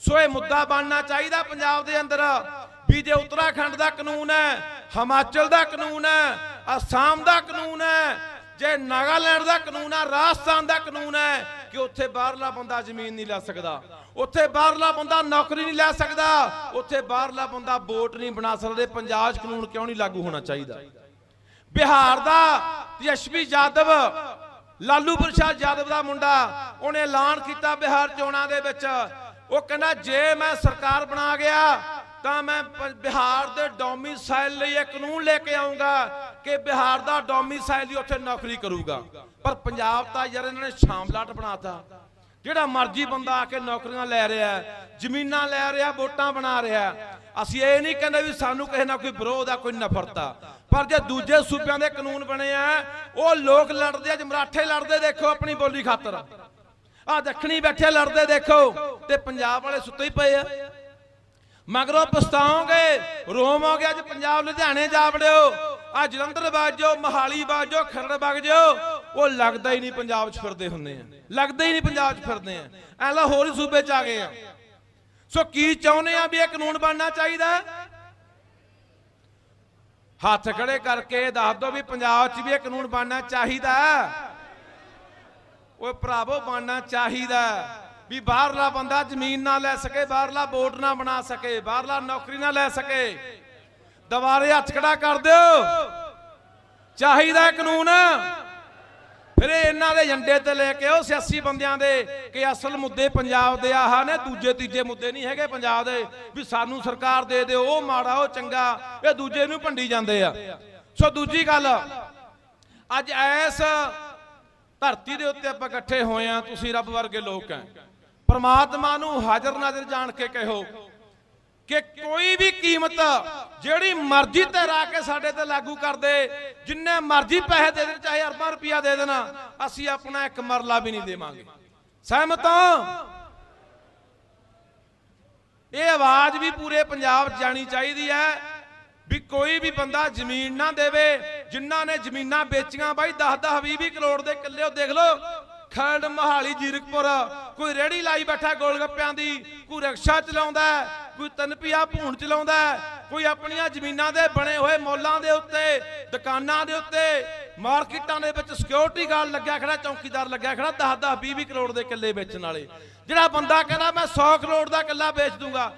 ਸੋ ਇਹ ਮੁੱਦਾ ਬਣਨਾ ਚਾਹੀਦਾ ਪੰਜਾਬ ਦੇ ਅੰਦਰ ਵੀ ਜੇ ਉੱਤਰਾਖੰਡ ਦਾ ਕਾਨੂੰਨ ਹੈ, ਹਿਮਾਚਲ ਦਾ ਕਾਨੂੰਨ ਹੈ, ਅਸਾਮ ਦਾ ਕਾਨੂੰਨ ਹੈ, ਜੇ ਨਾਗਾਲੈਂਡ ਦਾ ਕਾਨੂੰਨ ਹੈ, ਰਾਜਸਥਾਨ ਦਾ ਕਾਨੂੰਨ ਹੈ ਕਿ ਉੱਥੇ ਬਾਹਰਲਾ ਬੰਦਾ ਜ਼ਮੀਨ ਨਹੀਂ ਲੈ ਸਕਦਾ। ਉੱਥੇ ਬਾਹਰਲਾ ਬੰਦਾ ਨੌਕਰੀ ਨਹੀਂ ਲੈ ਸਕਦਾ। ਉੱਥੇ ਬਾਹਰਲਾ ਬੰਦਾ ਵੋਟ ਨਹੀਂ ਬਣਾ ਸਕਦੇ। ਪੰਜਾਬ 'ਚ ਕਾਨੂੰਨ ਕਿਉਂ ਨਹੀਂ ਲਾਗੂ ਹੋਣਾ ਚਾਹੀਦਾ? ਬਿਹਾਰ ਦਾ ਯਸ਼ਵੀ ਯਾਦਵ, ਲਾਲੂ ਪ੍ਰਸ਼ਾਦ ਯਾਦਵ ਦਾ ਮੁੰਡਾ, ਉਹਨੇ ਐਲਾਨ ਕੀਤਾ ਬਿਹਾਰ ਚੋਣਾਂ ਦੇ ਵਿੱਚ। ਉਹ ਕਹਿੰਦਾ, ਜੇ ਮੈਂ ਸਰਕਾਰ ਬਣਾ ਗਿਆ, ਤਾਂ ਮੈਂ ਬਿਹਾਰ ਦੇ ਡੋਮਿਸਾਈਲ ਲਈ ਇਹ ਕਾਨੂੰਨ ਲੈ ਕੇ ਆਉਂਗਾ ਕਿ ਬਿਹਾਰ ਦਾ ਡੋਮਿਸਾਈਲ ਹੀ ਉੱਥੇ ਨੌਕਰੀ ਕਰੂਗਾ। ਪਰ ਪੰਜਾਬ ਤਾਂ ਯਾਰ ਇਹਨਾਂ ਨੇ ਸ਼ਾਮਲਾਟ ਬਣਾਤਾ। ਜਿਹੜਾ ਮਰਜ਼ੀ ਬੰਦਾ ਆ ਕੇ ਨੌਕਰੀਆਂ ਲੈ ਰਿਹਾ ਜ਼ਮੀਨਾਂ ਲੈ ਰਿਹਾ, ਵੋਟਾਂ ਬਣਾ ਰਿਹਾ ਅਸੀਂ ਇਹ ਨਹੀਂ ਕਹਿੰਦੇ ਵੀ ਸਾਨੂੰ ਕਿਸੇ ਨਾਲ ਕੋਈ ਵਿਰੋਧ ਆ, ਕੋਈ ਨਫ਼ਰਤ ਆ। ਪਰ ਜੇ ਦੂਜੇ ਸੂਬਿਆਂ ਦੇ ਕਾਨੂੰਨ ਬਣੇ ਆ, ਉਹ ਲੋਕ ਲੜਦੇ ਆ ਮਰਾਠੇ ਲੜਦੇ, ਦੇਖੋ ਆਪਣੀ ਬੋਲੀ ਖਾਤਰ। ਆ ਦੱਖਣੀ ਬੈਠੇ ਲੜਦੇ, ਦੇਖੋ, ਤੇ ਪੰਜਾਬ ਵਾਲੇ ਸੁੱਤੇ ਹੀ ਪਏ ਆ। ਮਗਰੋਂ ਪਛਤਾਓਗੇ, ਰੋਵੋਗੇ, ਅੱਜ ਪੰਜਾਬ ਲੁਧਿਆਣੇ ਜਾ ਵੜਿਓ, ਆ ਜਲੰਧਰ ਬਾਜੋ ਮਹਾਲੀ ਬਾਜੋ ਖਰੜ ਵਗ ਜਾਓ, ਉਹ ਲੱਗਦਾ ਹੀ ਨਹੀਂ ਪੰਜਾਬ 'ਚ ਫਿਰਦੇ ਹੁੰਦੇ ਆ। ਲੱਗਦਾ ਹੀ ਨਹੀਂ ਪੰਜਾਬ 'ਚ ਫਿਰਦੇ ਆ। ਐਲਾ ਹੋਰ ਹੀ ਸੂਬੇ 'ਚ ਆ ਗਏ ਆ। ਸੋ ਕੀ ਚਾਹੁੰਦੇ ਆ ਵੀ ਇਹ ਕਾਨੂੰਨ ਬਣਨਾ ਚਾਹੀਦਾ? ਹੱਥ ਖੜੇ ਕਰਕੇ ਦੱਸ ਦਿਓ ਵੀ ਪੰਜਾਬ 'ਚ ਵੀ ਇਹ ਕਾਨੂੰਨ ਬਣਨਾ ਚਾਹੀਦਾ ਹੈ। ਓਏ ਭਰਾਵੋ, ਬਣਨਾ ਚਾਹੀਦਾ ਵੀ ਬਾਹਰਲਾ ਬੰਦਾ ਜ਼ਮੀਨ ਨਾ ਲੈ ਸਕੇ, ਬਾਹਰਲਾ ਵੋਟ ਨਾ ਬਣਾ ਸਕੇ, ਬਾਹਰਲਾ ਨੌਕਰੀ ਨਾ ਲੈ ਸਕੇ। ਦੁਬਾਰੇ ਹੱਥ ਖੜਾ ਕਰ ਦਿਓ। ਚਾਹੀਦਾ ਕਾਨੂੰਨ। ਫਿਰ ਇਹਨਾਂ ਦੇ ਏਜੰਡੇ ਤੇ ਲੈ ਕੇ ਉਹ ਸਿਆਸੀ ਬੰਦਿਆਂ ਦੇ ਕਿ ਅਸਲ ਮੁੱਦੇ ਪੰਜਾਬ ਦੇ ਆਹ ਨੇ, ਦੂਜੇ ਤੀਜੇ ਮੁੱਦੇ ਨਹੀਂ ਹੈਗੇ ਪੰਜਾਬ ਦੇ, ਵੀ ਸਾਨੂੰ ਸਰਕਾਰ ਦੇ ਦਿਓ, ਉਹ ਮਾੜਾ, ਉਹ ਚੰਗਾ, ਇਹ ਦੂਜੇ ਨੂੰ ਭੰਡੀ ਜਾਂਦੇ ਆ। ਸੋ ਦੂਜੀ ਗੱਲ, ਅੱਜ ਐਸ ਧਰਤੀ ਦੇ ਉੱਤੇ ਆਪਾਂ ਇਕੱਠੇ ਹੋਏ ਆ, ਤੁਸੀਂ ਰੱਬ ਵਰਗੇ ਲੋਕ ਆ। ਪਰਮਾਤਮਾ ਨੂੰ ਹਾਜ਼ਰ ਨਾਜ਼ਰ ਜਾਣ ਕੇ ਕਹੋ ਕਿ ਕੋਈ ਵੀ ਕੀਮਤ ਜਿਹੜੀ ਮਰਜ਼ੀ ਤੇ ਰਾ ਕੇ ਸਾਡੇ ਤੇ ਲਾਗੂ ਕਰ ਦੇ, ਜਿੰਨੇ ਮਰਜ਼ੀ ਪੈਸੇ ਦੇ ਦੇਣ, ਚਾਹੇ ਅਰਬਾਂ ਰੁਪਇਆ ਦੇ ਦੇਣਾ, ਅਸੀਂ ਆਪਣਾ ਇੱਕ ਮਰਲਾ ਵੀ ਨਹੀਂ ਦੇਵਾਂਗੇ। ਸਹਿਮਤ ਇਹ ਆਵਾਜ਼ ਵੀ ਪੂਰੇ ਪੰਜਾਬ 'ਚ ਜਾਣੀ ਚਾਹੀਦੀ ਹੈ ਵੀ ਕੋਈ ਵੀ ਬੰਦਾ ਜ਼ਮੀਨ ਨਾ ਦੇਵੇ, ਜਿਨ੍ਹਾਂ ਨੇ ਜ਼ਮੀਨਾਂ ਵੇਚੀਆਂ, ਬਾਈ 10 10 20 20 ਕਰੋੜ ਦੇ ਕਿੱਲੇ, ਉਹ ਦੇਖ ਲਓ। ਖਰੜ ਮਹਾਲੀ, ਜੀਰਕਪੁਰ, ਕੋਈ ਰੇੜੀ ਲਾਈ ਬੈਠਾ ਗੋਲਗੱਪਿਆਂ ਦੀ, ਕੋਈ ਰਿਕਸ਼ਾ ਚਲਾਉਂਦਾ ਕੋਈ ਤਨਪੀਆ ਭੂਣ ਚਲਾਉਂਦਾ ਹੈ, ਕੋਈ ਆਪਣੀਆਂ ਜ਼ਮੀਨਾਂ ਦੇ ਬਣੇ ਹੋਏ ਮੌਲਾਂ ਦੇ ਉੱਤੇ ਦੁਕਾਨਾਂ ਦੇ ਉੱਤੇ ਮਾਰਕੀਟਾਂ ਦੇ ਵਿੱਚ ਸਿਕਿਉਰਿਟੀ ਗਾਰਡ ਲੱਗਿਆ ਖੜਾ ਚੌਕੀਦਾਰ ਲੱਗਿਆ ਖੜਾ 10 10 20 20 ਕਰੋੜ ਦੇ ਕਿੱਲੇ ਵੇਚਣ ਵਾਲੇ। ਜਿਹੜਾ ਬੰਦਾ ਕਹਿੰਦਾ ਮੈਂ 100 ਕਰੋੜ ਦਾ ਕਿੱਲਾ ਵੇਚ ਦੂੰਗਾ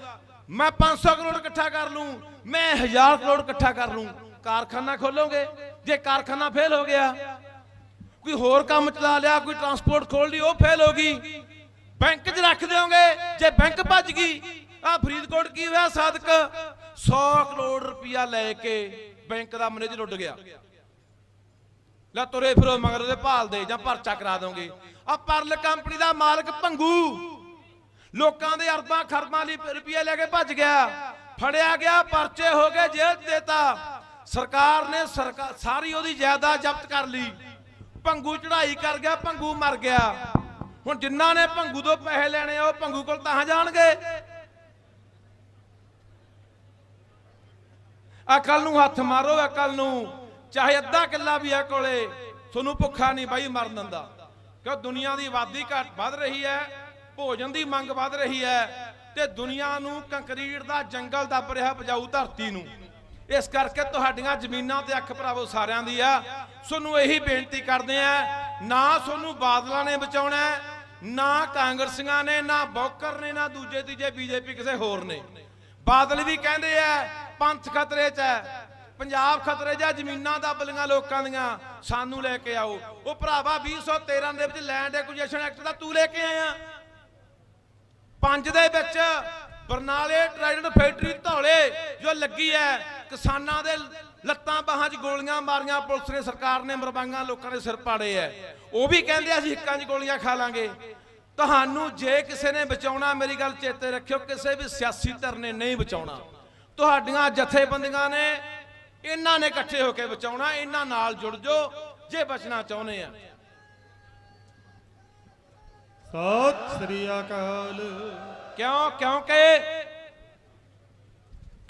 ਮੈਂ 500 ਕਰੋੜ ਇਕੱਠਾ ਕਰ ਲੂੰ ਮੈਂ 1000 ਕਰੋੜ ਇਕੱਠਾ ਕਰ ਲੂੰ ਕਾਰਖਾਨਾ ਖੋਲੋਗੇ? ਜੇ ਕਾਰਖਾਨਾ ਫੇਲ ਹੋ ਗਿਆ ਕੋਈ ਹੋਰ ਕੰਮ ਚਲਾ ਲਿਆ ਕੋਈ ਟਰਾਂਸਪੋਰਟ ਖੋਲ ਲਈ ਉਹ ਫੇਲ ਹੋ ਗਈ। ਬੈਂਕ 'ਚ ਰੱਖ ਦਿਓਗੇ ਜੇ ਬੈਂਕ ਭੱਜ ਗਈ ਆ ਫਰੀਦਕੋਟ ਕੀ ਹੋਇਆ ਸਾਦਕ? 100 ਕਰੋੜ ਰੁਪਇਆ ਲੈ ਕੇ ਬੈਂਕ ਦਾ ਮੈਨੇਜਰ ਉੱਡ ਗਿਆ। ਲੈ ਤੁਰੇ ਫਿਰੋ ਮਗਰ ਉਹਦੇ ਭਾਲ ਜਾਂ ਪਰਚਾ ਕਰਾ ਦੋਗੇ। ਆ ਪਰਲ ਕੰਪਨੀ ਦਾ ਮਾਲਕ ਭੰਗੂ। ਲੋਕਾਂ ਦੇ ਅਰਬਾਂ ਖਰਬਾਂ ਲਈ ਰੁਪਏ ਲੈ ਕੇ ਭੱਜ ਗਿਆ। ਫੜਿਆ ਗਿਆ, ਪਰਚੇ ਹੋ ਗਏ, ਜੇਲ੍ਹ ਦੇਤਾ। ਸਰਕਾਰ ਨੇ ਸਰਕਾਰ ਸਾਰੀ ਉਹਦੀ ਜਾਇਦਾਦ ਜ਼ਬਤ ਕਰ ਲਈ। ਭੰਗੂ ਚੜਾਈ ਕਰ ਗਿਆ, ਭੰਗੂ ਮਰ ਗਿਆ। ਹੁਣ ਜਿਨ੍ਹਾਂ ਨੇ ਭੰਗੂ ਤੋਂ ਪੈਸੇ ਲੈਣੇ ਆ, ਉਹ ਭੰਗੂ ਕੋਲ ਤਾਂ ਜਾਣਗੇ। ਅਕਲ ਨੂੰ ਹੱਥ ਮਾਰੋ ਅਕਲ ਨੂੰ। ਚਾਹੇ ਅੱਧਾ ਕਿੱਲਾ ਵੀ ਹੈ ਕੋਲੇ, ਤੁਹਾਨੂੰ ਭੁੱਖਾ ਨਹੀਂ ਬਾਈ ਮਰਨ ਦਿੰਦਾ। ਕਿਉਂ ਦੁਨੀਆ ਦੀ ਆਬਾਦੀ ਘਟ ਵੱਧ ਰਹੀ ਹੈ, ਭੋਜਨ ਦੀ ਮੰਗ ਵੱਧ ਰਹੀ ਹੈ, ਤੇ ਦੁਨੀਆ ਨੂੰ ਕੰਕਰੀਟ ਦਾ ਜੰਗਲ ਦੱਬ ਰਿਹਾ ਪਜਾਊ ਧਰਤੀ ਨੂੰ। ਇਸ ਕਰਕੇ ਤੁਹਾਡੀਆਂ ਜ਼ਮੀਨਾਂ ਤੇ ਅੱਖ ਭਰਾਵੋ ਸਾਰਿਆਂ ਦੀ ਆ। ਤੁਹਾਨੂੰ ਇਹੀ ਬੇਨਤੀ ਕਰਦੇ ਆ, ਨਾ ਤੁਹਾਨੂੰ ਬਾਦਲਾਂ ਨੇ ਬਚਾਉਣਾ, ਨਾ ਕਾਂਗਰਸੀਆਂ ਨੇ, ਨਾ ਬੌਕਰ ਨੇ, ਨਾ ਦੂਜੇ ਤੀਜੇ ਬੀਜੇਪੀ ਕਿਸੇ ਹੋਰ ਨੇ। ਬਾਦਲ ਵੀ ਕਹਿੰਦੇ ਆ, ਪੰਥ ਖਤਰੇ 'ਚ ਹੈ, ਪੰਜਾਬ ਖਤਰੇ 'ਚ ਹੈ, ਜ਼ਮੀਨਾਂ ਦੱਬਲੀਆਂ ਲੋਕਾਂ ਦੀਆਂ, ਸਾਨੂੰ ਲੈ ਕੇ ਆਓ। ਉਹ ਭਰਾਵਾ 2013 ਦੇ ਵਿੱਚ ਲੈਂਡ ਐਕੁਜੀਸ਼ਨ ਐਕਟ ਦਾ ਤੂੰ ਲੈ ਕੇ ਆਇਆ। ਪੰਜ ਦੇ ਵਿੱਚ ਬਰਨਾਲੇ ਟ੍ਰਾਈਡੈਂਟ ਫੈਕਟਰੀ ਧੌਲੇ ਜੋ ਲੱਗੀ ਹੈ, ਕਿਸਾਨਾਂ ਦੇ ਲੱਤਾਂ ਬਾਹਾਂ 'ਚ ਗੋਲੀਆਂ ਮਾਰੀਆਂ, ਪੁਲਿਸ ਨੇ, ਸਰਕਾਰ ਨੇ, ਮਰਵਾਈਆਂ, ਲੋਕਾਂ ਦੇ ਸਿਰ ਪਾੜੇ ਐ ਉਹ ਵੀ ਕਹਿੰਦੇ ਅਸੀਂ ਹਿੱਕਾਂ 'ਚ ਗੋਲੀਆਂ ਖਾ ਲਾਂਗੇ। ਤੁਹਾਨੂੰ ਜੇ ਕਿਸੇ ਨੇ ਬਚਾਉਣਾ ਮੇਰੀ ਗੱਲ ਚੇਤੇ ਰੱਖਿਓ ਕਿਸੇ ਵੀ ਸਿਆਸੀ ਧਿਰ ਨੇ ਨਹੀਂ ਬਚਾਉਣਾ। ਤੁਹਾਡੀਆਂ ਜਥੇਬੰਦੀਆਂ ਨੇ ਇਹਨਾਂ ਨੇ ਇਕੱਠੇ ਹੋ ਕੇ ਬਚਾਉਣਾ ਇਹਨਾਂ ਨਾਲ ਜੁੜ ਜਾਓ ਜੇ ਬਚਣਾ ਚਾਹੁੰਦੇ ਆ। ਸਤਿ ਸ੍ਰੀ ਅਕਾਲ। ਕਿਉਂ? ਕਿਉਂਕਿ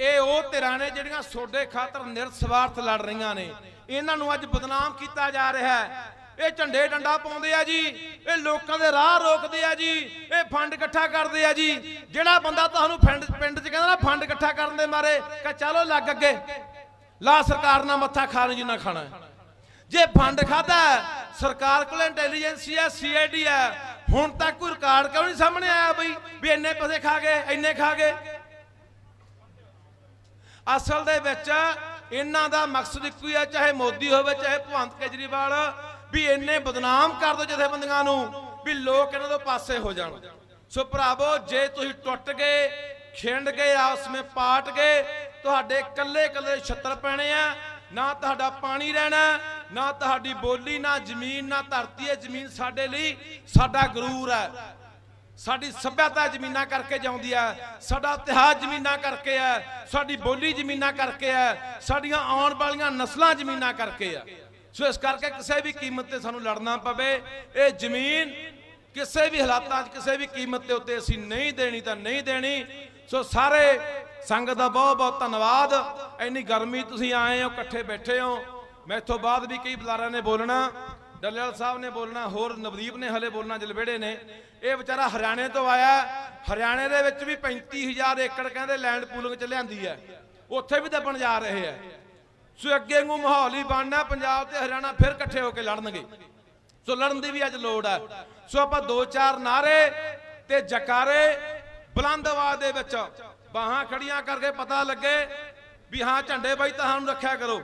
ਇਹ ਉਹ ਧਿਰਾਂ ਨੇ ਜਿਹੜੀਆਂ ਸੋਡੇ ਖਾਤਰ ਨਿਰਸਵਾਰਥ ਲੜ ਰਹੀਆਂ ਨੇ। ਇਹਨਾਂ ਨੂੰ ਅੱਜ ਬਦਨਾਮ ਕੀਤਾ ਜਾ ਰਿਹਾ ਹੈ। ਇਹ ਝੰਡੇ ਡੰਡਾ ਪਾਉਂਦੇ ਆ ਜੀ, ਇਹ ਲੋਕਾਂ ਦੇ ਰਾਹ ਰੋਕਦੇ ਆ ਜੀ, ਇਹ ਫੰਡ ਇਕੱਠਾ ਕਰਦੇ ਆ ਜੀ। ਜਿਹੜਾ ਬੰਦਾ ਤੁਹਾਨੂੰ ਪਿੰਡ ਪਿੰਡ 'ਚ ਕਹਿੰਦਾ ਨਾ, ਫੰਡ ਇਕੱਠਾ ਕਰਨ ਦੇ ਮਾਰੇ, ਕਹ ਚਲੋ ਲੱਗ ਅੱਗੇ। ਲਾ ਸਰਕਾਰ ਨਾਲ ਮੱਥਾ ਖਾਣ ਜਿੰਨਾ ਖਾਣਾ ਜੇ ਫੰਡ ਖਾਦਾ ਸਰਕਾਰ ਕੋਲ ਇੰਟੈਲੀਜੈਂਸੀ ਹੈ ਸੀਆਈਡੀ ਹੈ। ਹੁਣ ਤੱਕ ਕੋਈ ਰਿਕਾਰਡ ਕਿਉਂ ਨਹੀਂ ਸਾਹਮਣੇ ਆਇਆ ਬਈ, ਵੀ ਇੰਨੇ ਪੈਸੇ ਖਾ ਗਏ, ਇੰਨੇ ਖਾ ਗਏ? ਅਸਲ ਦੇ ਵਿੱਚ ਇਹਨਾਂ ਦਾ ਮਕਸਦ ਇੱਕੋ ਹੀ ਹੈ, ਚਾਹੇ ਮੋਦੀ ਹੋਵੇ, ਚਾਹੇ ਭਗਵੰਤ ਕੇਜਰੀਵਾਲ ਵੀ ਇੰਨੇ ਬਦਨਾਮ ਕਰ ਦੋ ਜਥੇਬੰਦੀਆਂ ਨੂੰ ਵੀ ਲੋਕ ਇਹਨਾਂ ਤੋਂ ਪਾਸੇ ਹੋ ਜਾਣ। ਸੋ ਭਰਾਵੋ, ਜੇ ਤੁਸੀਂ ਟੁੱਟ ਗਏ, ਖਿੰਡ ਗਏ, ਆਪਸ ਵਿੱਚ ਪਾਟ ਗਏ, ਤੁਹਾਡੇ ਕੱਲੇ ਕੱਲੇ ਛੱਤਰ ਪੈਣੇ ਆ। ਨਾ ਤੁਹਾਡਾ ਪਾਣੀ ਰਹਿਣਾ, ਨਾ ਤੁਹਾਡੀ ਬੋਲੀ, ਨਾ ਜ਼ਮੀਨ, ਨਾ ਧਰਤੀ ਹੈ ਜ਼ਮੀਨ ਸਾਡੇ ਲਈ ਸਾਡਾ ਗਰੂਰ ਹੈ। ਸਾਡੀ ਸੱਭਿਅਤਾ ਜ਼ਮੀਨਾਂ ਕਰਕੇ ਜਾਉਂਦੀ ਹੈ, ਸਾਡਾ ਇਤਿਹਾਸ ਜ਼ਮੀਨਾਂ ਕਰਕੇ ਹੈ, ਸਾਡੀ ਬੋਲੀ ਜ਼ਮੀਨਾਂ ਕਰਕੇ ਹੈ, ਸਾਡੀਆਂ ਆਉਣ ਵਾਲੀਆਂ ਨਸਲਾਂ ਜ਼ਮੀਨਾਂ ਕਰਕੇ ਹੈ। ਸੋ ਇਸ ਕਰਕੇ ਕਿਸੇ ਵੀ ਕੀਮਤ ਤੇ ਸਾਨੂੰ ਲੜਨਾ ਪਵੇ, ਇਹ ਜ਼ਮੀਨ ਕਿਸੇ ਵੀ ਹਾਲਾਤਾਂ 'ਚ ਕਿਸੇ ਵੀ ਕੀਮਤ ਦੇ ਉੱਤੇ ਅਸੀਂ ਨਹੀਂ ਦੇਣੀ ਤਾਂ ਨਹੀਂ ਦੇਣੀ। ਸੋ ਸਾਰੇ ਸੰਗਤ ਦਾ ਬਹੁਤ ਬਹੁਤ ਧੰਨਵਾਦ। ਇੰਨੀ ਗਰਮੀ ਤੁਸੀਂ ਆਏ ਹੋ, ਇਕੱਠੇ ਬੈਠੇ ਹੋ। ਮੈਥੋਂ ਬਾਅਦ ਵੀ ਕਈ ਬੁਲਾਰਿਆਂ ਨੇ ਬੋਲਣਾ ਡੱਲੇਵਾਲ ਸਾਹਿਬ ਨੇ ਬੋਲਣਾ, ਹੋਰ ਨਵਦੀਪ ਨੇ ਹਲੇ ਬੋਲਣਾ ਜਲਵੇੜੇ ਨੇ। ਇਹ ਵਿਚਾਰਾ ਹਰਿਆਣੇ ਤੋਂ ਆਇਆ, ਹਰਿਆਣੇ ਦੇ ਵਿੱਚ ਵੀ 35000 ਏਕੜ ਕਹਿੰਦੇ ਲੈਂਡ ਪੂਲਿੰਗ ਚ ਲਿਆਂਦੀ ਹੈ। ਉੱਥੇ ਵੀ ਦੱਬਣ ਜਾ ਰਹੇ ਆ ਸੋ ਅੱਗੇ ਨੂੰ ਮਾਹੌਲ ਹੀ ਬਣਨਾ, ਪੰਜਾਬ ਤੇ ਹਰਿਆਣਾ ਫਿਰ ਇਕੱਠੇ ਹੋ ਕੇ ਲੜਨਗੇ। ਸੋ ਲੜਨ ਦੀ ਵੀ ਅੱਜ ਲੋੜ ਹੈ। ਸੋ ਆਪਾਂ ਦੋ ਚਾਰ ਨਾਰੇ ਤੇ ਜਕਾਰੇ ਬੁਲੰਦ ਆਵਾਜ਼ ਦੇ ਵਿੱਚ ਬਾਹਾਂ ਖੜੀਆਂ ਕਰਕੇ ਪਤਾ ਲੱਗੇ ਵੀ ਹਾਂ, ਝੰਡੇ ਬਾਈ ਤਾਂ ਨੂੰ ਰੱਖਿਆ ਕਰੋ।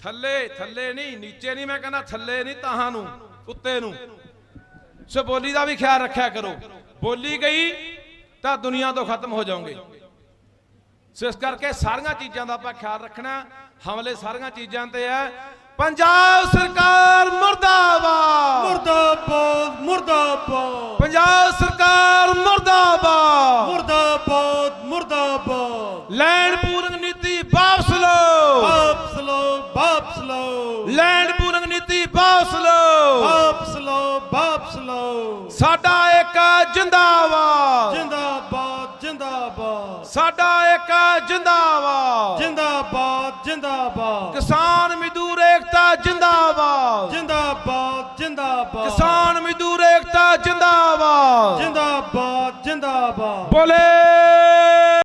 ਥੱਲੇ ਥੱਲੇ ਨਹੀਂ, ਨੀਚੇ ਨਹੀਂ, ਮੈਂ ਕਹਿੰਦਾ ਥੱਲੇ ਨਹੀਂ ਤਾਹਾਂ ਨੂੰ ਉੱਤੇ ਨੂੰ। ਸੋ ਬੋਲੀ ਦਾ ਵੀ ਖਿਆਲ ਰੱਖਿਆ ਕਰੋ। ਬੋਲੀ ਗਈ ਤਾਂ ਦੁਨੀਆ ਤੋਂ ਖਤਮ ਹੋ ਜਾਓਗੇ। ਸੋ ਇਸ ਕਰਕੇ ਸਾਰੀਆਂ ਚੀਜ਼ਾਂ ਦਾ ਆਪਾਂ ਖਿਆਲ ਰੱਖਣਾ ਹਮਲੇ ਸਾਰੀਆਂ ਚੀਜ਼ਾਂ ਤੇ ਹੈ। ਪੰਜਾਬ ਸਰਕਾਰ ਮੁਰਦਾਬਾਦ। ਮੁਰਦਾਬਾਦ ਮੁਰਦਾਬਾਦ। ਪੰਜਾਬ ਸਰਕਾਰ ਮੁਰਦਾਬਾਦ। ਮੁਰਦਾਬਾਦ ਮੁਰਦਾਬਾਦ। ਲੈਂਡ ਪੂਲਿੰਗ ਨੀਤੀ ਵਾਪਸ ਲਓ। ਵਾਪਸ ਲਓ ਵਾਪਸ ਲਓ। ਲੈਂਡ ਪੂਲਿੰਗ ਨੀਤੀ ਵਾਪਸ ਲਓ। ਵਾਪਸ ਲਓ ਵਾਪਸ ਲਓ। ਸਾਡਾ ਇੱਕ ਜਿੰਦਾਬਾਦ। ਜਿੰਦਾਬਾਦ ਜਿੰਦਾਬਾਦ। ਸਾਡਾ ਇੱਕ ਜਿੰਦਾਬਾਦ। ਜਿੰਦਾਬਾਦ ਜਿੰਦਾਬਾਦ। ਕਿਸਾਨ ਮਜ਼ਦੂਰ ਏਕਤਾ ਜਿੰਦਾਬਾਦ। ਜਿੰਦਾਬਾਦ ਜਿੰਦਾਬਾਦ। ਕਿਸਾਨ ਮਜ਼ਦੂਰ ਏਕਤਾ ਜਿੰਦਾਬਾਦ। ਜਿੰਦਾਬਾਦ ਜਿੰਦਾਬਾਦ। ਬੋਲੇ।